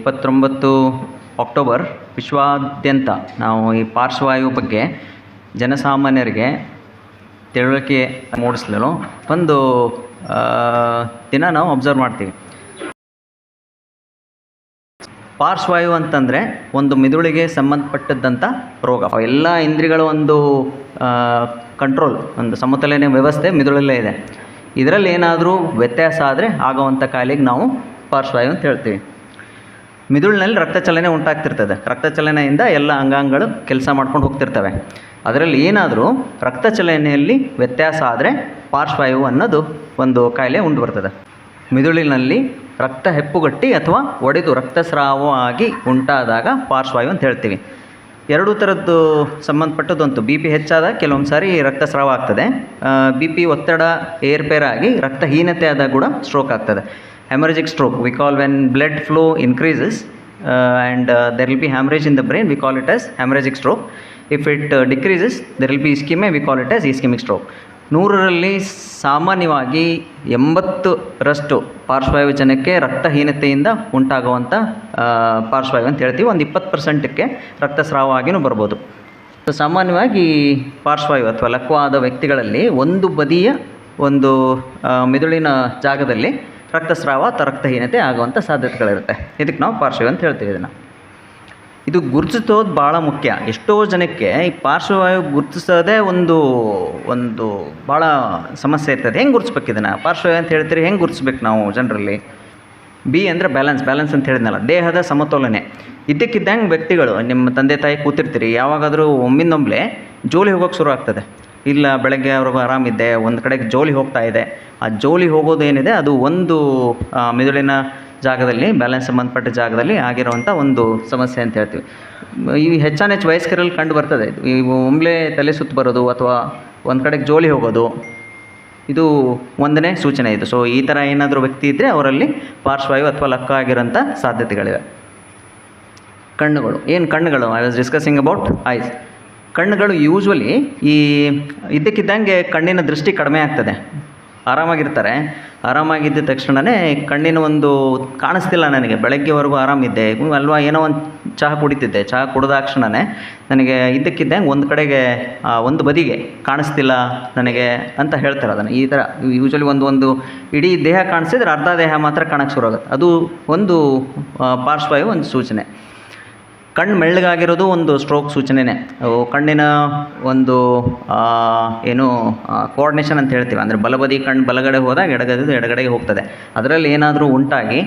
ಇಪ್ಪತ್ತೊಂಬತ್ತು ಅಕ್ಟೋಬರ್, ವಿಶ್ವಾದ್ಯಂತ ನಾವು ಈ ಪಾರ್ಶ್ವವಾಯು ಬಗ್ಗೆ ಜನಸಾಮಾನ್ಯರಿಗೆ ತಿಳುವಳಿಕೆ ಮೂಡಿಸಲು ಒಂದು ದಿನ ನಾವು ಅಬ್ಸರ್ವ್ ಮಾಡ್ತೀವಿ. ಪಾರ್ಶ್ವಾಯು ಅಂತಂದರೆ ಒಂದು ಮಿದುಳಿಗೆ ಸಂಬಂಧಪಟ್ಟದ್ದಂಥ ರೋಗ. ಎಲ್ಲ ಇಂದ್ರಿಗಳ ಒಂದು ಕಂಟ್ರೋಲ್ ಒಂದು ಸಮತೋಲನ ವ್ಯವಸ್ಥೆ ಮಿದುಳಲ್ಲೇ ಇದೆ. ಇದರಲ್ಲಿ ಏನಾದರೂ ವ್ಯತ್ಯಾಸ ಆದರೆ ಆಗೋವಂಥ ಕಾಯಿಲೆಗೆ ನಾವು ಪಾರ್ಶ್ವಾಯು ಅಂತ ಹೇಳ್ತೀವಿ. ಮಿದುಳಿನಲ್ಲಿ ರಕ್ತ ಚಲನೆ ಉಂಟಾಗ್ತಿರ್ತದೆ. ರಕ್ತ ಚಲನೆಯಿಂದ ಎಲ್ಲ ಅಂಗಾಂಗಗಳು ಕೆಲಸ ಮಾಡ್ಕೊಂಡು ಹೋಗ್ತಿರ್ತವೆ. ಅದರಲ್ಲಿ ಏನಾದರೂ ರಕ್ತ ಚಲನೆಯಲ್ಲಿ ವ್ಯತ್ಯಾಸ ಆದರೆ ಪಾರ್ಶ್ವಾಯು ಅನ್ನೋದು ಒಂದು ಕಾಯಿಲೆ ಉಂಟು ಬರ್ತದೆ ಮಿದುಳಿನಲ್ಲಿ ರಕ್ತ ಹೆಪ್ಪುಗಟ್ಟಿ ಅಥವಾ ಒಡೆದು ರಕ್ತಸ್ರಾವ ಆಗಿ ಉಂಟಾದಾಗ ಪಾರ್ಶ್ವಾಯು ಅಂತ ಹೇಳ್ತೀವಿ. ಎರಡೂ ಥರದ್ದು ಸಂಬಂಧಪಟ್ಟದ್ದಂತೂ ಬಿ ಪಿ ಹೆಚ್ಚಾದಾಗ ಕೆಲವೊಂದು ಸಾರಿ ರಕ್ತಸ್ರಾವ ಆಗ್ತದೆ. ಬಿ ಪಿ ಒತ್ತಡ ಏರ್ಪೇರಾಗಿ ರಕ್ತಹೀನತೆ ಆದಾಗ ಕೂಡ ಸ್ಟ್ರೋಕ್ ಆಗ್ತದೆ. Haemorrhagic stroke we call when blood flow increases and there will be in in the brain we call it as stroke. Stroke if it decreases there will be ischemia, we call it as ischemic stroke ನೂರರಲ್ಲಿ ಸಾಮಾನ್ಯವಾಗಿ ಎಂಬತ್ತರಷ್ಟು ಪಾರ್ಶ್ವಾಯು ಜನಕ್ಕೆ ರಕ್ತಹೀನತೆಯಿಂದ ಉಂಟಾಗುವಂಥ ಪಾರ್ಶ್ವಾಯು ಅಂತ ಹೇಳ್ತೀವಿ. ಒಂದು ಇಪ್ಪತ್ತು ಪರ್ಸೆಂಟಕ್ಕೆ ರಕ್ತಸ್ರಾವ ಆಗಿನೂ ಬರ್ಬೋದು. ಸಾಮಾನ್ಯವಾಗಿ ಪಾರ್ಶ್ವವಾಯು ಅಥವಾ ಲಕ್ವಾದ ವ್ಯಕ್ತಿಗಳಲ್ಲಿ ಒಂದು ಬದಿಯ ಒಂದು ಮಿದುಳಿನ ಜಾಗದಲ್ಲಿ ರಕ್ತಸ್ರಾವ ಅಥವಾ ರಕ್ತಹೀನತೆ ಆಗುವಂಥ ಸಾಧ್ಯತೆಗಳಿರುತ್ತೆ. ಇದಕ್ಕೆ ನಾವು ಪಾರ್ಶ್ವವಾಯು ಅಂತ ಹೇಳ್ತೀವಿ ಇದನ್ನು. ಇದು ಗುರುತಿಸೋದು ಭಾಳ ಮುಖ್ಯ. ಎಷ್ಟೋ ಜನಕ್ಕೆ ಈ ಪಾರ್ಶ್ವವಾಯು ಗುರುತಿಸೋದೇ ಒಂದು ಒಂದು ಭಾಳ ಸಮಸ್ಯೆ ಇರ್ತದೆ. ಹೆಂಗೆ ಗುರುತಿಸ್ಬೇಕು ಇದನ್ನು? ಪಾರ್ಶ್ವವಾಯು ಅಂತ ಹೇಳ್ತೀರಿ, ಹೆಂಗೆ ಗುರುತಿಸ್ಬೇಕು ನಾವು ಜನರಲ್ಲಿ? ಬಿ ಅಂದರೆ ಬ್ಯಾಲೆನ್ಸ್ ಬ್ಯಾಲೆನ್ಸ್ ಅಂತ ಹೇಳಿದ್ನಲ್ಲ, ದೇಹದ ಸಮತೋಲನೆ. ಇದ್ದಕ್ಕಿದ್ದಂಗೆ ವ್ಯಕ್ತಿಗಳು, ನಿಮ್ಮ ತಂದೆ ತಾಯಿ ಕೂತಿರ್ತೀರಿ, ಯಾವಾಗಾದರೂ ಒಮ್ಮಿಂದೊಮ್ಮೆ ಜೋಲಿ ಹೋಗೋಕೆ ಶುರು ಆಗ್ತದೆ. ಇಲ್ಲ, ಬೆಳಗ್ಗೆ ಅವ್ರಿಗೂ ಆರಾಮಿದ್ದೆ, ಒಂದು ಕಡೆಗೆ ಜೋಲಿ ಹೋಗ್ತಾ ಇದೆ. ಆ ಜೋಲಿ ಹೋಗೋದು ಏನಿದೆ, ಅದು ಒಂದು ಮೆದುಳಿನ ಜಾಗದಲ್ಲಿ ಬ್ಯಾಲೆನ್ಸ್ ಸಂಬಂಧಪಟ್ಟ ಜಾಗದಲ್ಲಿ ಆಗಿರುವಂಥ ಒಂದು ಸಮಸ್ಯೆ ಅಂತ ಹೇಳ್ತೀವಿ. ಈ ಹೆಚ್ಚಾನ ಹೆಚ್ಚು ವಯಸ್ಕರಲ್ಲಿ ಕಂಡು ಬರ್ತದೆ ಈ ಒಮ್ಮೆಲೆ ತಲೆ ಸುತ್ತು ಬರೋದು ಅಥವಾ ಒಂದು ಕಡೆಗೆ ಜೋಲಿ ಹೋಗೋದು, ಇದು ಒಂದನೇ ಸೂಚನೆ ಇದು. ಸೊ ಈ ಥರ ಏನಾದರೂ ವ್ಯಕ್ತಿ ಇದ್ದರೆ ಅವರಲ್ಲಿ ಪಾರ್ಶ್ವಾಯು ಅಥವಾ ಲಕ್ಕ ಆಗಿರೋಂಥ ಸಾಧ್ಯತೆಗಳಿವೆ. ಕಣ್ಣುಗಳು. ಏನು ಕಣ್ಣುಗಳು? I was discussing about eyes ಕಣ್ಣುಗಳು ಯೂಶ್ವಲಿ ಈ ಇದ್ದಕ್ಕಿದ್ದಂಗೆ ಕಣ್ಣಿನ ದೃಷ್ಟಿ ಕಡಿಮೆ ಆಗ್ತದೆ. ಆರಾಮಾಗಿರ್ತಾರೆ. ಆರಾಮಾಗಿದ್ದ ತಕ್ಷಣವೇ ಕಣ್ಣಿನ ಒಂದು ಕಾಣಿಸ್ತಿಲ್ಲ ನನಗೆ. ಬೆಳಗ್ಗೆವರೆಗೂ ಆರಾಮಿದ್ದೆ. ಅಲ್ವಾ, ಏನೋ ಒಂದು ಚಹಾ ಕುಡಿತಿದ್ದೆ. ಚಹಾ ಕುಡಿದಾಕ್ಷಣವೇ ನನಗೆ ಇದ್ದಕ್ಕಿದ್ದಂಗೆ ಒಂದು ಕಡೆಗೆ ಒಂದು ಬದಿಗೆ ಕಾಣಿಸ್ತಿಲ್ಲ ನನಗೆ ಅಂತ ಹೇಳ್ತಾರೆ ಅದನ್ನು. ಈ ಥರ ಯೂಶ್ವಲಿ ಒಂದು ಒಂದು ಇಡೀ ದೇಹ ಕಾಣಿಸಿದ್ರೆ ಅರ್ಧ ದೇಹ ಮಾತ್ರ ಕಾಣಕ್ಕೆ ಶುರು ಆಗುತ್ತೆ. ಅದು ಒಂದು ಪಾರ್ಶ್ವಾಯು ಒಂದು ಸೂಚನೆ. ಕಣ್ಣು ಮೆಳ್ಳಗಾಗಿರೋದು ಒಂದು ಸ್ಟ್ರೋಕ್ ಸೂಚನೆನೇ. ಕಣ್ಣಿನ ಒಂದು ಏನು ಕೋಆರ್ಡಿನೇಷನ್ ಅಂತ ಹೇಳ್ತೀವಿ. ಅಂದರೆ ಬಲಬದಿ ಕಣ್ಣು ಬಲಗಡೆ ಹೋದಾಗ ಎಡಗಡೆ ಎಡಗಡೆಗೆ ಹೋಗ್ತದೆ. ಅದರಲ್ಲಿ ಏನಾದರೂ ಉಂಟಾಗಿ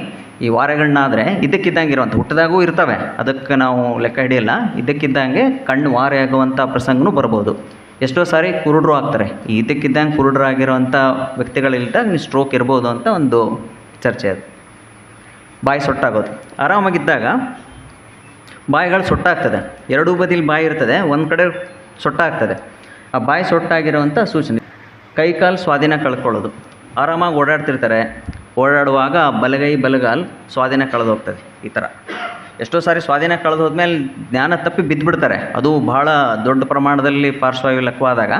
ಈ ವಾರೆಗಳನ್ನಾದರೆ ಇದ್ದಕ್ಕಿದ್ದಂಗೆ ಇರುವಂಥ ಹುಟ್ಟಿದಾಗೂ ಇರ್ತವೆ. ಅದಕ್ಕೆ ನಾವು ಲೆಕ್ಕ ಹಿಡಿಯಲ್ಲ. ಇದ್ದಕ್ಕಿದ್ದಂಗೆ ಕಣ್ಣು ವಾರೆ ಆಗುವಂಥ ಪ್ರಸಂಗನೂ ಬರ್ಬೋದು. ಎಷ್ಟೋ ಸಾರಿ ಕುರುಡ್ರು ಆಗ್ತಾರೆ. ಈ ಇದ್ದಕ್ಕಿದ್ದಂಗೆ ಕುರುಡ್ರಾಗಿರುವಂಥ ಸ್ಟ್ರೋಕ್ ಇರ್ಬೋದು ಅಂತ ಒಂದು ಚರ್ಚೆ ಅದು. ಬಾಯಿ ಸೊಟ್ಟಾಗೋದು. ಆರಾಮಾಗಿದ್ದಾಗ ಬಾಯಿಗಳು ಸೊಟ್ಟಾಗ್ತದೆ. ಎರಡೂ ಬದಿಲಿ ಬಾಯಿ ಇರ್ತದೆ, ಒಂದು ಕಡೆ ಸೊಟ್ಟಾಗ್ತದೆ. ಆ ಬಾಯಿ ಸೊಟ್ಟಾಗಿರುವಂಥ ಸೂಚನೆ. ಕೈ ಕಾಲು ಸ್ವಾಧೀನ ಕಳ್ಕೊಳ್ಳೋದು. ಆರಾಮಾಗಿ ಓಡಾಡ್ತಿರ್ತಾರೆ. ಓಡಾಡುವಾಗ ಬಲಗೈ ಬಲಗಾಲ್ ಸ್ವಾಧೀನ ಕಳೆದು ಹೋಗ್ತದೆ ಈ ಥರ ಎಷ್ಟೋ ಸಾರಿ ಸ್ವಾಧೀನ ಕಳೆದು ಹೋದ್ಮೇಲೆ ಜ್ಞಾನ ತಪ್ಪಿ ಬಿದ್ದುಬಿಡ್ತಾರೆ ಅದು ಬಹಳ ದೊಡ್ಡ ಪ್ರಮಾಣದಲ್ಲಿ ಪಾರ್ಶ್ವವಾಯು ಲಕ್ವಾದಾಗ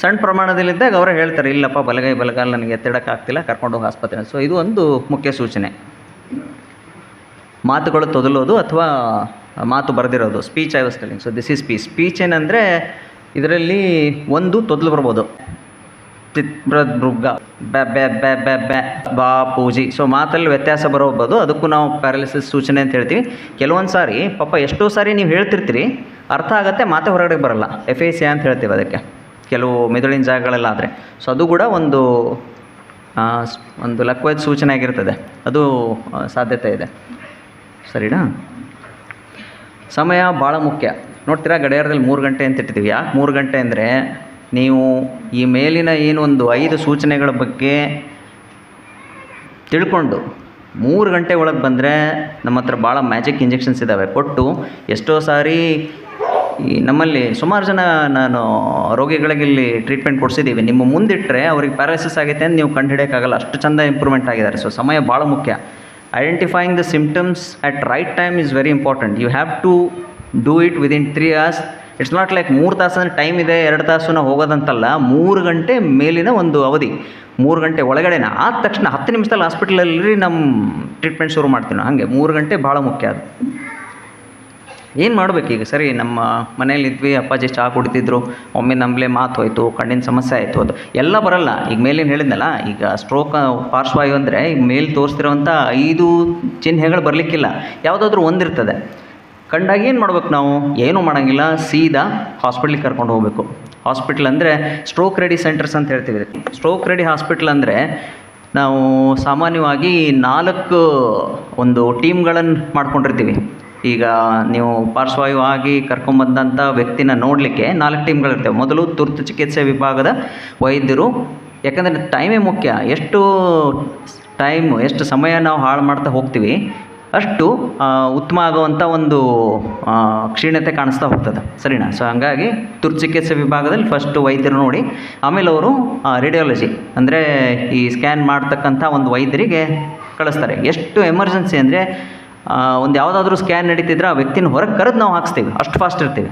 ಸಣ್ಣ ಪ್ರಮಾಣದಲ್ಲಿದ್ದಾಗ ಅವರೇ ಹೇಳ್ತಾರೆ, ಇಲ್ಲಪ್ಪ, ಬಲಗೈ ಬಲಗಾಲ್ ನನಗೆ ಎತ್ತಿಡೋಕ್ಕಾಗ್ತಿಲ್ಲ, ಕರ್ಕೊಂಡು ಹೋಗಿ ಆಸ್ಪತ್ರೆ. ಸೊ ಇದು ಒಂದು ಮುಖ್ಯ ಸೂಚನೆ. ಮಾತುಗಳು ತೊದಲೋದು ಅಥವಾ ಮಾತು ಬರೆದಿರೋದು speech I was telling so this is speech speech ಏನಂದರೆ, ಇದರಲ್ಲಿ ಒಂದು ತೊದಲು ಬರ್ಬೋದು. ಚಿತ್ರದುರ್ಗ ಬ್ಯಾ ಬ್ಯಾ ಬ್ಯಾ ಬ್ಯಾ ಬಾ ಪೂಜಿ. ಸೊ ಮಾತಲ್ಲಿ ವ್ಯತ್ಯಾಸ ಬರೋಬೋದು ಅದಕ್ಕೂ ನಾವು ಪ್ಯಾರಾಲಿಸಿಸ್ ಸೂಚನೆ ಅಂತ ಹೇಳ್ತೀವಿ. ಕೆಲವೊಂದು ಸಾರಿ, ಪಾಪ ಎಷ್ಟೋ ಸಾರಿ ನೀವು ಹೇಳ್ತಿರ್ತೀರಿ, ಅರ್ಥ ಆಗುತ್ತೆ, ಮಾತೆ ಹೊರಗಡೆ ಬರಲ್ಲ. ಎಫ್ ಎ ಸಿ ಅಂತ ಹೇಳ್ತೀವಿ ಅದಕ್ಕೆ. ಕೆಲವು ಮೆದುಳಿನ ಜಾಗಗಳೆಲ್ಲ ಆದರೆ. ಸೊ ಅದು ಕೂಡ ಒಂದು ಒಂದು ಲಕ್ವದ ಸೂಚನೆ ಆಗಿರ್ತದೆ. ಅದು ಸಾಧ್ಯತೆ ಇದೆ. ಸರಿನಾ? ಸಮಯ ಭಾಳ ಮುಖ್ಯ. ನೋಡ್ತೀರಾ, ಗಡಿಯಾರದಲ್ಲಿ ಮೂರು ಗಂಟೆ ಅಂತ ಇಟ್ಟಿದ್ದೀವಿ. ಯಾಕೆ ಮೂರು ಗಂಟೆ ಅಂದರೆ ನೀವು ಈ ಮೇಲಿನ ಏನೊಂದು ಐದು ಸೂಚನೆಗಳ ಬಗ್ಗೆ ತಿಳ್ಕೊಂಡು ಮೂರು ಗಂಟೆ ಒಳಗೆ ಬಂದರೆ ನಮ್ಮ ಹತ್ರ ಭಾಳ ಮ್ಯಾಜಿಕ್ ಇಂಜೆಕ್ಷನ್ಸ್ ಇದ್ದಾವೆ ಕೊಟ್ಟು ಎಷ್ಟೋ ಸಾರಿ ಈ ನಮ್ಮಲ್ಲಿ ಸುಮಾರು ಜನ ನಾನು ರೋಗಿಗಳಿಗೆ ಇಲ್ಲಿ ಟ್ರೀಟ್ಮೆಂಟ್ ಕೊಡಿಸಿದ್ದೀವಿ. ನಿಮ್ಮ ಮುಂದಿಟ್ಟರೆ ಅವ್ರಿಗೆ ಪ್ಯಾರಾಲಿಸಿಸ್ ಆಗುತ್ತೆ ಅಂತ ನೀವು ಕಂಡುಹಿಡಿಯೋಕ್ಕಾಗಲ್ಲ ಅಷ್ಟು ಚಂದ ಇಂಪ್ರೂವ್ಮೆಂಟ್ ಆಗಿದ್ದಾರೆ. ಸೊ ಸಮಯ ಭಾಳ ಮುಖ್ಯ. Identifying the symptoms at right time is very important you have to do it within three hours it's not like ಮೂರು ತಾಸು ಟೈಮ್ ಇದೆ, ಎರಡು ತಾಸು ನಾವು ಹೋಗೋದಂತಲ್ಲ. ಮೂರು ಗಂಟೆ ಮೇಲಿನ ಒಂದು ಅವಧಿ. ಮೂರು ಗಂಟೆ ಒಳಗಡೆನ. ಆದ ತಕ್ಷಣ ಹತ್ತು ನಿಮಿಷದಲ್ಲಿ ಹಾಸ್ಪಿಟ್ಲಲ್ಲಿ ನಮ್ಮ ಟ್ರೀಟ್ಮೆಂಟ್ ಶುರು ಮಾಡ್ತೀವಿ ಹಾಗೆ ಮೂರು ಗಂಟೆ ಭಾಳ ಮುಖ್ಯ ಅದು. ಏನು ಮಾಡಬೇಕೀಗ ಸರಿ, ನಮ್ಮ ಮನೇಲಿ ಇದ್ವಿ, ಅಪ್ಪಾಜಿ ಚಹಾ ಕುಡಿತಿದ್ರು, ಒಮ್ಮೆ ನಂಬಲೆ ಮಾತು ಹೋಯಿತು ಕಣ್ಣಿನ ಸಮಸ್ಯೆ ಆಯಿತು ಅದು. ಎಲ್ಲ ಬರಲ್ಲ. ಈಗ ಮೇಲೇನು ಹೇಳಿದ್ನಲ್ಲ, ಈಗ ಸ್ಟ್ರೋಕ್ ಪಾರ್ಶ್ವಾಯು ಅಂದರೆ ಈಗ ಮೇಲೆ ತೋರಿಸ್ತಿರೋವಂಥ ಐದು ಚಿಹ್ನೆಗಳು ಬರಲಿಕ್ಕಿಲ್ಲ. ಯಾವುದಾದ್ರೂ ಒಂದಿರ್ತದೆ. ಕಂಡಾಗ ಏನು ಮಾಡ್ಬೇಕು ನಾವು? ಏನೂ ಮಾಡೋಂಗಿಲ್ಲ. ಸೀದಾ ಹಾಸ್ಪಿಟ್ಲಿಗೆ ಕರ್ಕೊಂಡು ಹೋಗಬೇಕು. ಹಾಸ್ಪಿಟ್ಲ್ ಅಂದರೆ ಸ್ಟ್ರೋಕ್ ರೆಡಿ ಸೆಂಟರ್ಸ್ ಅಂತ ಹೇಳ್ತೀವಿ ಸ್ಟ್ರೋಕ್ ರೆಡಿ ಹಾಸ್ಪಿಟ್ಲ್ ಅಂದರೆ ನಾವು ಸಾಮಾನ್ಯವಾಗಿ ನಾಲ್ಕು ಒಂದು ಟೀಮ್ಗಳನ್ನು ಮಾಡ್ಕೊಂಡಿರ್ತೀವಿ. ಈಗ ನೀವು ಪಾರ್ಶ್ವಾಯು ಆಗಿ ಕರ್ಕೊಂಬಂದಂಥ ವ್ಯಕ್ತಿನ ನೋಡಲಿಕ್ಕೆ ನಾಲ್ಕು ಟೀಮ್ಗಳಿರ್ತವೆ. ಮೊದಲು ತುರ್ತು ಚಿಕಿತ್ಸೆ ವಿಭಾಗದ ವೈದ್ಯರು. ಯಾಕಂದರೆ ಟೈಮೇ ಮುಖ್ಯ. ಎಷ್ಟು ಟೈಮ್ ಎಷ್ಟು ಸಮಯ ನಾವು ಹಾಳು ಮಾಡ್ತಾ ಹೋಗ್ತೀವಿ, ಅಷ್ಟು ಉತ್ತಮ ಆಗುವಂಥ ಒಂದು ಕ್ಷೀಣತೆ ಕಾಣಿಸ್ತಾ ಹೋಗ್ತದೆ. ಸರಿನಾ? ಸೊ ಹಂಗಾಗಿ ತುರ್ತು ಚಿಕಿತ್ಸೆ ವಿಭಾಗದಲ್ಲಿ ಫಸ್ಟು ವೈದ್ಯರು ನೋಡಿ. ಆಮೇಲೆ ಅವರು ರೇಡಿಯಾಲಜಿ ಅಂದರೆ ಈ ಸ್ಕ್ಯಾನ್ ಮಾಡ್ತಕ್ಕಂಥ ಒಂದು ವೈದ್ಯರಿಗೆ ಕಳಿಸ್ತಾರೆ. ಎಷ್ಟು ಎಮರ್ಜೆನ್ಸಿ ಅಂದರೆ ಒಂದು ಯಾವುದಾದ್ರೂ ಸ್ಕ್ಯಾನ್ ನಡೀತಿದ್ರೆ ಆ ವ್ಯಕ್ತಿನ ಹೊರಗೆ ಕರೆದು ನಾವು ಹಾಕ್ಸ್ತೀವಿ. ಅಷ್ಟು ಫಾಸ್ಟ್ ಇರ್ತೀವಿ.